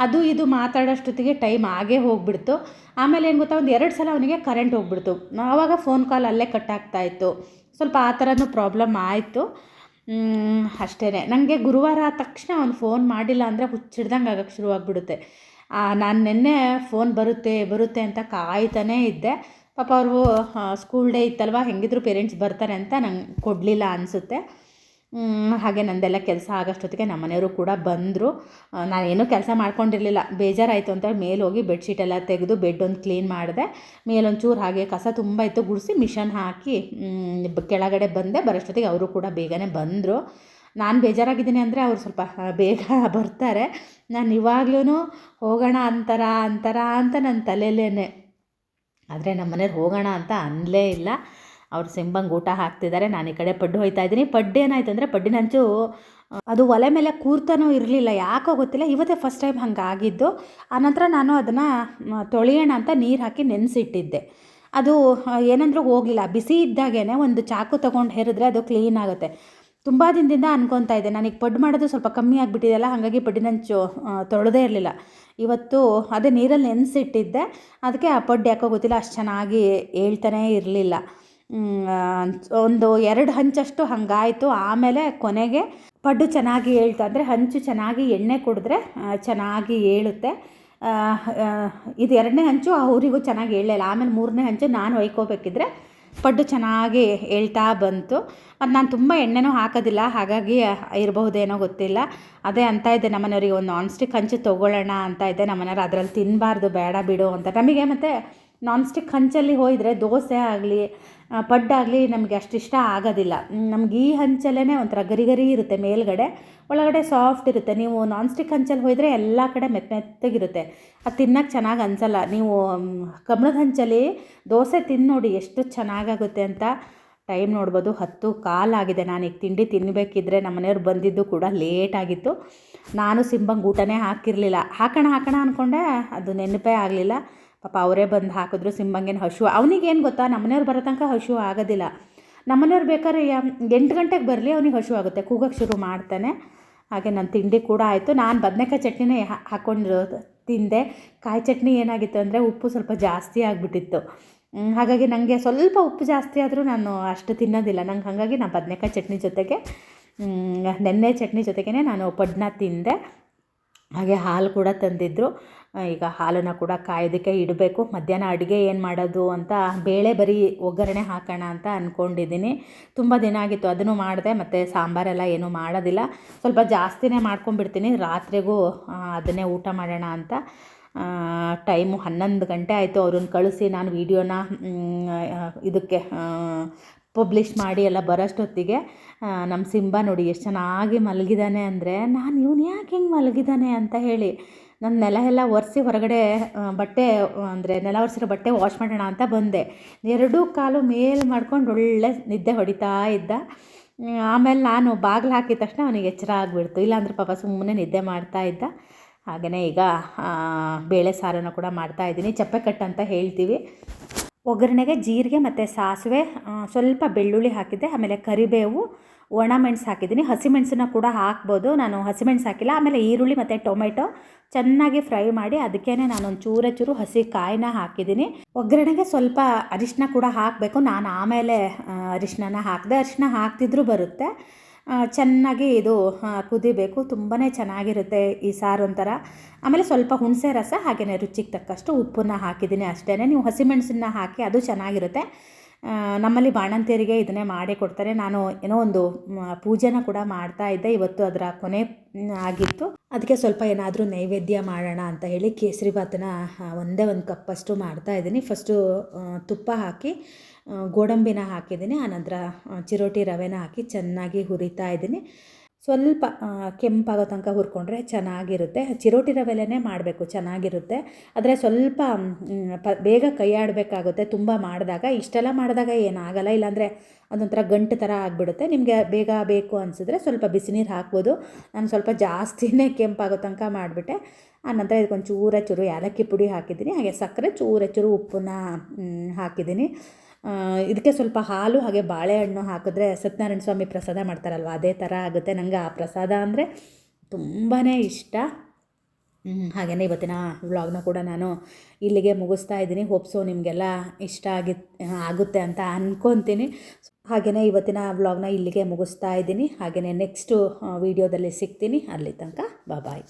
ಅದು ಇದು ಮಾತಾಡೋಷ್ಟೊತ್ತಿಗೆ ಟೈಮ್ ಆಗೇ ಹೋಗ್ಬಿಡ್ತು. ಆಮೇಲೆ ಏನು ಗೊತ್ತಾ, ಒಂದು ಎರಡು ಸಲ ಅವನಿಗೆ ಕರೆಂಟ್ ಹೋಗ್ಬಿಡ್ತು. ಆವಾಗ ಫೋನ್ ಕಾಲ್ ಅಲ್ಲೇ ಕಟ್ ಇತ್ತು. ಸ್ವಲ್ಪ ಆ ಥರನೂ ಪ್ರಾಬ್ಲಮ್ ಆಯಿತು. ಅಷ್ಟೇ ನನಗೆ ಗುರುವಾರ ಆದ ತಕ್ಷಣ ಅವ್ನು ಫೋನ್ ಮಾಡಿಲ್ಲ ಅಂದರೆ ಹುಚ್ಚಿಡ್ದಂಗೆ ಆಗೋಕ್ಕೆ ಶುರುವಾಗ್ಬಿಡುತ್ತೆ. ನಾನು ನಿನ್ನೆ ಫೋನ್ ಬರುತ್ತೆ ಬರುತ್ತೆ ಅಂತ ಕಾಯ್ತಾನೇ ಇದ್ದೆ. ಪಾಪ ಅವರು ಸ್ಕೂಲ್ ಡೇ ಇತ್ತಲ್ವ, ಹೆಂಗಿದ್ರು ಪೇರೆಂಟ್ಸ್ ಬರ್ತಾರೆ ಅಂತ ನಂಗೆ ಕೊಡಲಿಲ್ಲ ಅನಿಸುತ್ತೆ. ಹಾಗೆ ನಂದೆಲ್ಲ ಕೆಲಸ ಆಗೋಷ್ಟೊತ್ತಿಗೆ ನಮ್ಮ ಮನೆಯವರು ಕೂಡ ಬಂದರು. ನಾನೇನೂ ಕೆಲಸ ಮಾಡ್ಕೊಂಡಿರಲಿಲ್ಲ. ಬೇಜಾರಾಯಿತು ಅಂತ ಮೇಲೆ ಹೋಗಿ ಬೆಡ್ಶೀಟ್ ಎಲ್ಲ ತೆಗೆದು ಬೆಡ್ ಒಂದು ಕ್ಲೀನ್ ಮಾಡಿದೆ. ಮೇಲೊಂಚೂರು ಹಾಗೆ ಕಸ ತುಂಬ ಇತ್ತು, ಗುಡಿಸಿ ಮಿಷನ್ ಹಾಕಿ ಕೆಳಗಡೆ ಬಂದೆ. ಬರೋಷ್ಟೊತ್ತಿಗೆ ಅವರು ಕೂಡ ಬೇಗನೆ ಬಂದರು. ನಾನು ಬೇಜಾರಾಗಿದ್ದೀನಿ ಅಂದರೆ ಅವರು ಸ್ವಲ್ಪ ಬೇಗ ಬರ್ತಾರೆ. ನಾನು ಇವಾಗ್ಲೂ ಹೋಗೋಣ ಅಂತಾರ ಅಂತಾರ ಅಂತ ನನ್ನ ತಲೆಯಲ್ಲೇ ಆದರೆ ನಮ್ಮ ಮನೇಲಿ ಹೋಗೋಣ ಅಂತ ಅನ್ನಲೇ ಇಲ್ಲ. ಅವ್ರು ಸಿಂಬಂಗೆ ಊಟ ಹಾಕ್ತಿದ್ದಾರೆ ನಾನು ಈ ಕಡೆ ಪಡ್ಡು ಹೋಯ್ತಾ ಇದ್ದೀನಿ. ಪಡ್ಡು ಏನಾಯ್ತು ಅಂದರೆ ಪಡ್ಡಿನ ಹಂಚು ಅದು ಒಲೆ ಮೇಲೆ ಕೂರ್ತಾನೂ ಇರಲಿಲ್ಲ, ಯಾಕೋ ಗೊತ್ತಿಲ್ಲ. ಇವತ್ತೇ ಫಸ್ಟ್ ಟೈಮ್ ಹಂಗೆ ಆಗಿದ್ದು ಆನಂತರ ನಾನು ಅದನ್ನು ತೊಳೆಯೋಣ ಅಂತ ನೀರು ಹಾಕಿ ನೆನೆಸಿಟ್ಟಿದ್ದೆ. ಅದು ಏನಂದರೂ ಏನಂದ್ರೂ ಹೋಗಲಿಲ್ಲ. ಬಿಸಿ ಇದ್ದಾಗೇ ಒಂದು ಚಾಕು ತೊಗೊಂಡು ಹೇರಿದ್ರೆ ಅದು ಕ್ಲೀನ್ ಆಗುತ್ತೆ. ತುಂಬ ದಿನದಿಂದ ಅನ್ಕೊತಾ ಇದ್ದೆ. ನನಗೆ ಪಡ್ಡು ಮಾಡೋದು ಸ್ವಲ್ಪ ಕಮ್ಮಿ ಆಗಿಬಿಟ್ಟಿದೆಯಲ್ಲ ಹಾಗಾಗಿ ಪಡ್ಡಿನಂಚು ತೊಳೆದೇ ಇರಲಿಲ್ಲ. ಇವತ್ತು ಅದೇ ನೀರಲ್ಲಿ ನೆನೆಸಿಟ್ಟಿದ್ದೆ. ಅದಕ್ಕೆ ಆ ಪಡ್ಡು ಯಾಕೋ ಗೊತ್ತಿಲ್ಲ, ಅಷ್ಟು ಚೆನ್ನಾಗಿ ಹೇಳ್ತಾನೇ ಇರಲಿಲ್ಲ. ಒಂದು ಎರಡು ಹಂಚಷ್ಟು ಹಂಗಾಯಿತು. ಆಮೇಲೆ ಕೊನೆಗೆ ಪಡ್ಡು ಚೆನ್ನಾಗಿ ಏಳ್ತು ಅಂದರೆ ಹಂಚು ಚೆನ್ನಾಗಿ ಎಣ್ಣೆ ಕುಡಿದ್ರೆ ಚೆನ್ನಾಗಿ ಏಳುತ್ತೆ. ಇದು ಎರಡನೇ ಹಂಚು ಅವರಿಗೂ ಚೆನ್ನಾಗಿ ಹೇಳಲಿಲ್ಲ ಆಮೇಲೆ ಮೂರನೇ ಹಂಚು ನಾನು ಹೊಯ್ಕೋಬೇಕಿದ್ರೆ ಪಡ್ಡು ಚೆನ್ನಾಗಿ ಏಳ್ತಾ ಬಂತು. ಮತ್ತು ನಾನು ತುಂಬ ಎಣ್ಣೆನೂ ಹಾಕೋದಿಲ್ಲ, ಹಾಗಾಗಿ ಇರಬಹುದೇನೋ ಗೊತ್ತಿಲ್ಲ. ಅದೇ ಅಂತ ಇದೆ ನಮ್ಮನೆಯವರಿಗೆ, ಒಂದು ನಾನ್ ಸ್ಟಿಕ್ ಹಂಚು ತೊಗೊಳ್ಳೋಣ ಅಂತ ಇದೆ ನಮ್ಮನೆಯವ್ರು. ಅದರಲ್ಲಿ ತಿನ್ನಬಾರ್ದು ಬೇಡ ಬಿಡು ಅಂತ. ನಮಗೆ ಮತ್ತು ನಾನ್ ಸ್ಟಿಕ್ ಹಂಚಲ್ಲಿ ಹೋಯಿದ್ರೆ ದೋಸೆ ಆಗಲಿ ಪಡ್ಡಾಗಲಿ ನಮಗೆ ಅಷ್ಟಿಷ್ಟ ಆಗೋದಿಲ್ಲ. ನಮ್ಗೆ ಈ ಹಂಚಲ್ಲೇ ಒಂಥರ ಗರಿ ಗರಿ ಇರುತ್ತೆ ಮೇಲ್ಗಡೆ. ಒಳಗಡೆ ಸಾಫ್ಟ್ ಇರುತ್ತೆ. ನೀವು ನಾನ್ ಸ್ಟಿಕ್ ಹಂಚಲ್ಲಿ ಹೋದರೆ ಎಲ್ಲ ಕಡೆ ಮೆತ್ತ ಮೆತ್ತಗಿರುತ್ತೆ. ಅದು ತಿನ್ನೋಕೆ ಚೆನ್ನಾಗಿ ಅನಿಸಲ್ಲ. ನೀವು ಕಮಲದ ಹಂಚಲ್ಲಿ ದೋಸೆ ತಿಂದು ನೋಡಿ ಎಷ್ಟು ಚೆನ್ನಾಗಾಗುತ್ತೆ ಅಂತ ಟೈಮ್ ನೋಡ್ಬೋದು. ಹತ್ತು ಕಾಲಾಗಿದೆ ನಾನು ಈಗ ತಿಂಡಿ ತಿನ್ನಬೇಕಿದ್ರೆ ನಮ್ಮ ಮನೆಯವ್ರು ಬಂದಿದ್ದು ಕೂಡ ಲೇಟ್ ಆಗಿತ್ತು. ನಾನು ಸಿಂಬಂಗೆ ಊಟನೇ ಹಾಕಿರಲಿಲ್ಲ. ಹಾಕೋಣ ಹಾಕೋಣ ಅಂದ್ಕೊಂಡೆ ಅದು ನೆನಪೇ ಆಗಲಿಲ್ಲ. ಪಾಪ ಅವರೇ ಬಂದು ಹಾಕಿದ್ರು ಸಿಂಹಂಗೇನು ಹಶು. ಅವನಿಗೇನು ಗೊತ್ತಾ? ನಮ್ಮನೆಯವ್ರು ಬರೋ ತನಕ ಹಶು ಆಗೋದಿಲ್ಲ. ನಮ್ಮನೆಯವ್ರು ಬೇಕಾದ್ರೆ ಎಂಟು ಗಂಟೆಗೆ ಬರಲಿ ಅವನಿಗೆ ಹಶು ಆಗುತ್ತೆ. ಕೂಗಕ್ಕೆ ಶುರು ಮಾಡ್ತಾನೆ. ಹಾಗೆ ನನ್ನ ತಿಂಡಿ ಕೂಡ ಆಯಿತು. ನಾನು ಬದನೆಕಾಯಿ ಚಟ್ನಿನೇ ಹಾಕ್ಕೊಂಡು ತಿಂದೆ. ಕಾಯಿ ಚಟ್ನಿ ಏನಾಗಿತ್ತು ಅಂದರೆ ಉಪ್ಪು ಸ್ವಲ್ಪ ಜಾಸ್ತಿ ಆಗಿಬಿಟ್ಟಿತ್ತು. ಹಾಗಾಗಿ ನನಗೆ ಸ್ವಲ್ಪ ಉಪ್ಪು ಜಾಸ್ತಿ ಆದರೂ ನಾನು ಅಷ್ಟು ತಿನ್ನೋದಿಲ್ಲ. ನಂಗೆ ಹಾಗಾಗಿ ನಾನು ಬದನೆಕಾಯಿ ಚಟ್ನಿ ಜೊತೆಗೆ ನೆನ್ನೆ ಚಟ್ನಿ ಜೊತೆಗೇ ನಾನು ಪಡ್ನ ತಿಂದೆ. ಹಾಗೆ ಹಾಲು ಕೂಡ ತಂದಿದ್ದರು ಈಗ ಹಾಲನ್ನು ಕೂಡ ಕಾಯೋದಕ್ಕೆ ಇಡಬೇಕು. ಮಧ್ಯಾಹ್ನ ಅಡುಗೆ ಏನು ಮಾಡೋದು ಅಂತ ಬೇಳೆ ಬರೀ ಒಗ್ಗರಣೆ ಹಾಕೋಣ ಅಂತ ಅಂದ್ಕೊಂಡಿದ್ದೀನಿ ತುಂಬ ದಿನ ಆಗಿತ್ತು ಅದನ್ನು ಮಾಡಿದೆ, ಮತ್ತು ಸಾಂಬಾರೆಲ್ಲ ಏನೂ ಮಾಡೋದಿಲ್ಲ. ಸ್ವಲ್ಪ ಜಾಸ್ತಿನೇ ಮಾಡ್ಕೊಂಡ್ಬಿಡ್ತೀನಿ. ರಾತ್ರಿಗೂ ಅದನ್ನೇ ಊಟ ಮಾಡೋಣ ಅಂತ. ಟೈಮು ಹನ್ನೊಂದು ಗಂಟೆ ಆಯಿತು. ಅವ್ರನ್ನ ಕಳಿಸಿ ನಾನು ವೀಡಿಯೋನ ಇದಕ್ಕೆ ಪಬ್ಲಿಷ್ ಮಾಡಿ ಎಲ್ಲ ಬರೋಷ್ಟೊತ್ತಿಗೆ ನಮ್ಮ ಸಿಂಬ ನೋಡಿ ಎಷ್ಟು ಚೆನ್ನಾಗಿ ಮಲಗಿದ್ದಾನೆ ಅಂದರೆ, ನಾನು ಇವನು ಯಾಕೆ ಹಿಂಗೆ ಮಲಗಿದ್ದಾನೆ ಅಂತ ಹೇಳಿ. ನನ್ನ ನೆಲ ಎಲ್ಲ ಒರೆಸಿ ಹೊರಗಡೆ ಬಟ್ಟೆ, ಅಂದರೆ ನೆಲ ಒರೆಸಿರೋ ಬಟ್ಟೆ ವಾಶ್ ಮಾಡೋಣ ಅಂತ ಬಂದೆ. ಎರಡೂ ಕಾಲು ಮೇಲೆ ಮಾಡ್ಕೊಂಡು ಒಳ್ಳೆ ನಿದ್ದೆ ಹೊಡಿತಾ ಇದ್ದ. ಆಮೇಲೆ ನಾನು ಬಾಗಿಲು ಹಾಕಿದ ತಕ್ಷಣ ಅವನಿಗೆ ಎಚ್ಚರ ಆಗಿಬಿಡ್ತು. ಇಲ್ಲಾಂದ್ರೆ ಪಾಪ ಸುಮ್ಮನೆ ನಿದ್ದೆ ಮಾಡ್ತಾ ಇದ್ದ. ಹಾಗೆಯೇ ಈಗ ಬೇಳೆ ಸಾರನ್ನು ಕೂಡ ಮಾಡ್ತಾ ಇದ್ದೀನಿ. ಚಪ್ಪೆ ಕಟ್ಟು ಅಂತ ಹೇಳ್ತೀವಿ. ಒಗ್ಗರಣೆಗೆ ಜೀರಿಗೆ ಮತ್ತು ಸಾಸಿವೆ ಸ್ವಲ್ಪ ಬೆಳ್ಳುಳ್ಳಿ ಹಾಕಿದ್ದೆ. ಆಮೇಲೆ ಕರಿಬೇವು ಒಣಮೆಣಸು ಹಾಕಿದ್ದೀನಿ. ಹಸಿಮೆಣಸನ್ನ ಕೂಡ ಹಾಕ್ಬೋದು. ನಾನು ಹಸಿಮೆಣಸು ಹಾಕಿಲ್ಲ. ಆಮೇಲೆ ಈರುಳ್ಳಿ ಮತ್ತು ಟೊಮೆಟೊ ಚೆನ್ನಾಗಿ ಫ್ರೈ ಮಾಡಿ ಅದಕ್ಕೇ ನಾನು ಚೂರ ಚೂರು ಹಸಿ ಕಾಯಿನ ಹಾಕಿದ್ದೀನಿ. ಒಗ್ಗರಣೆಗೆ ಸ್ವಲ್ಪ ಅರಿಶಿನ ಕೂಡ ಹಾಕಬೇಕು. ನಾನು ಆಮೇಲೆ ಅರಿಶಿನ ಹಾಕಿದೆ. ಅರಿಶಿನ ಹಾಕ್ತಿದ್ರೂ ಬರುತ್ತೆ. ಚೆನ್ನಾಗಿ ಇದು ಕುದಿಬೇಕು. ತುಂಬಾ ಚೆನ್ನಾಗಿರುತ್ತೆ ಈ ಸಾರು ಒಂಥರ. ಆಮೇಲೆ ಸ್ವಲ್ಪ ಹುಣಸೆ ರಸ ಹಾಗೆಯೇ ರುಚಿಗೆ ತಕ್ಕಷ್ಟು ಉಪ್ಪನ್ನು ಹಾಕಿದ್ದೀನಿ ಅಷ್ಟೇ ನೀವು ಹಸಿಮೆಣಸನ್ನ ಹಾಕಿ ಅದು ಚೆನ್ನಾಗಿರುತ್ತೆ. ನಮ್ಮಲ್ಲಿ ಬಾಣಂತಿಯರಿಗೆ ಇದನ್ನೇ ಮಾಡಿ ಕೊಡ್ತಾರೆ. ನಾನು ಏನೋ ಒಂದು ಪೂಜೆನ ಕೂಡ ಮಾಡ್ತಾ ಇದ್ದೆ. ಇವತ್ತು ಅದರ ಕೊನೆ ಆಗಿತ್ತು. ಅದಕ್ಕೆ ಸ್ವಲ್ಪ ಏನಾದರೂ ನೈವೇದ್ಯ ಮಾಡೋಣ ಅಂತ ಹೇಳಿ ಕೇಸರಿ ಭಾತನ ಒಂದೇ ಒಂದು ಕಪ್ಪಷ್ಟು ಮಾಡ್ತಾ ಇದ್ದೀನಿ. ಫಸ್ಟು ತುಪ್ಪ ಹಾಕಿ ಗೋಡಂಬಿನ ಹಾಕಿದ್ದೀನಿ. ಆನಂತರ ಚಿರೋಟಿ ರವೆನ ಹಾಕಿ ಚೆನ್ನಾಗಿ ಹುರಿತಾ ಇದ್ದೀನಿ. ಸ್ವಲ್ಪ ಕೆಂಪಾಗೋ ತನಕ ಹುರ್ಕೊಂಡ್ರೆ ಚೆನ್ನಾಗಿರುತ್ತೆ. ಚಿರೋಟಿ ರವೆಲೇ ಮಾಡಬೇಕು, ಚೆನ್ನಾಗಿರುತ್ತೆ. ಆದರೆ ಸ್ವಲ್ಪ ಪ, ಬೇಗ ಕೈಯಾಡಬೇಕಾಗುತ್ತೆ ತುಂಬ ಮಾಡಿದಾಗ. ಇಷ್ಟೆಲ್ಲ ಮಾಡಿದಾಗ ಏನಾಗಲ್ಲ, ಇಲ್ಲಾಂದರೆ ಅದೊಂಥರ ಗಂಟು ಥರ ಆಗಿಬಿಡುತ್ತೆ. ನಿಮಗೆ ಬೇಗ ಬೇಕು ಅನಿಸಿದ್ರೆ ಸ್ವಲ್ಪ ಬಿಸಿನೀರು ಹಾಕ್ಬೋದು. ನಾನು ಸ್ವಲ್ಪ ಜಾಸ್ತಿನೇ ಕೆಂಪಾಗೋ ತನಕ ಮಾಡಿಬಿಟ್ಟೆ. ಆನಂತರ ಇದಕ್ಕೊಂದು ಚೂರ ಚೂರು ಏಲಕ್ಕಿ ಪುಡಿ ಹಾಕಿದ್ದೀನಿ. ಹಾಗೆ ಸಕ್ಕರೆ ಚೂರ ಚೂರು ಉಪ್ಪನ್ನ ಹಾಕಿದ್ದೀನಿ. ಇದಕ್ಕೆ ಸ್ವಲ್ಪ ಹಾಲು, ಹಾಗೆ ಬಾಳೆಹಣ್ಣು ಹಾಕಿದ್ರೆ ಸತ್ಯನಾರಾಯಣ ಸ್ವಾಮಿ ಪ್ರಸಾದ ಮಾಡ್ತಾರಲ್ವ? ಅದೇ ಥರ ಆಗುತ್ತೆ. ನನಗೆ ಆ ಪ್ರಸಾದ ಅಂದರೆ ತುಂಬಾ ಇಷ್ಟ. ಹಾಗೆಯೇ ಇವತ್ತಿನ ವ್ಲಾಗ್ನ ಕೂಡ ನಾನು ಇಲ್ಲಿಗೆ ಮುಗಿಸ್ತಾ ಇದ್ದೀನಿ. ಹೋಪ್ಸು ನಿಮಗೆಲ್ಲ ಇಷ್ಟ ಆಗಿ, ಆಗುತ್ತೆ ಅಂತ ಅಂದ್ಕೊತೀನಿ ಹಾಗೆಯೇ ಇವತ್ತಿನ ವ್ಲಾಗ್ನ ಇಲ್ಲಿಗೆ ಮುಗಿಸ್ತಾ ಇದ್ದೀನಿ. ಹಾಗೆಯೇ ನೆಕ್ಸ್ಟು ವೀಡಿಯೋದಲ್ಲಿ ಸಿಗ್ತೀನಿ. ಅಲ್ಲಿ ತನಕ ಬಾಯ್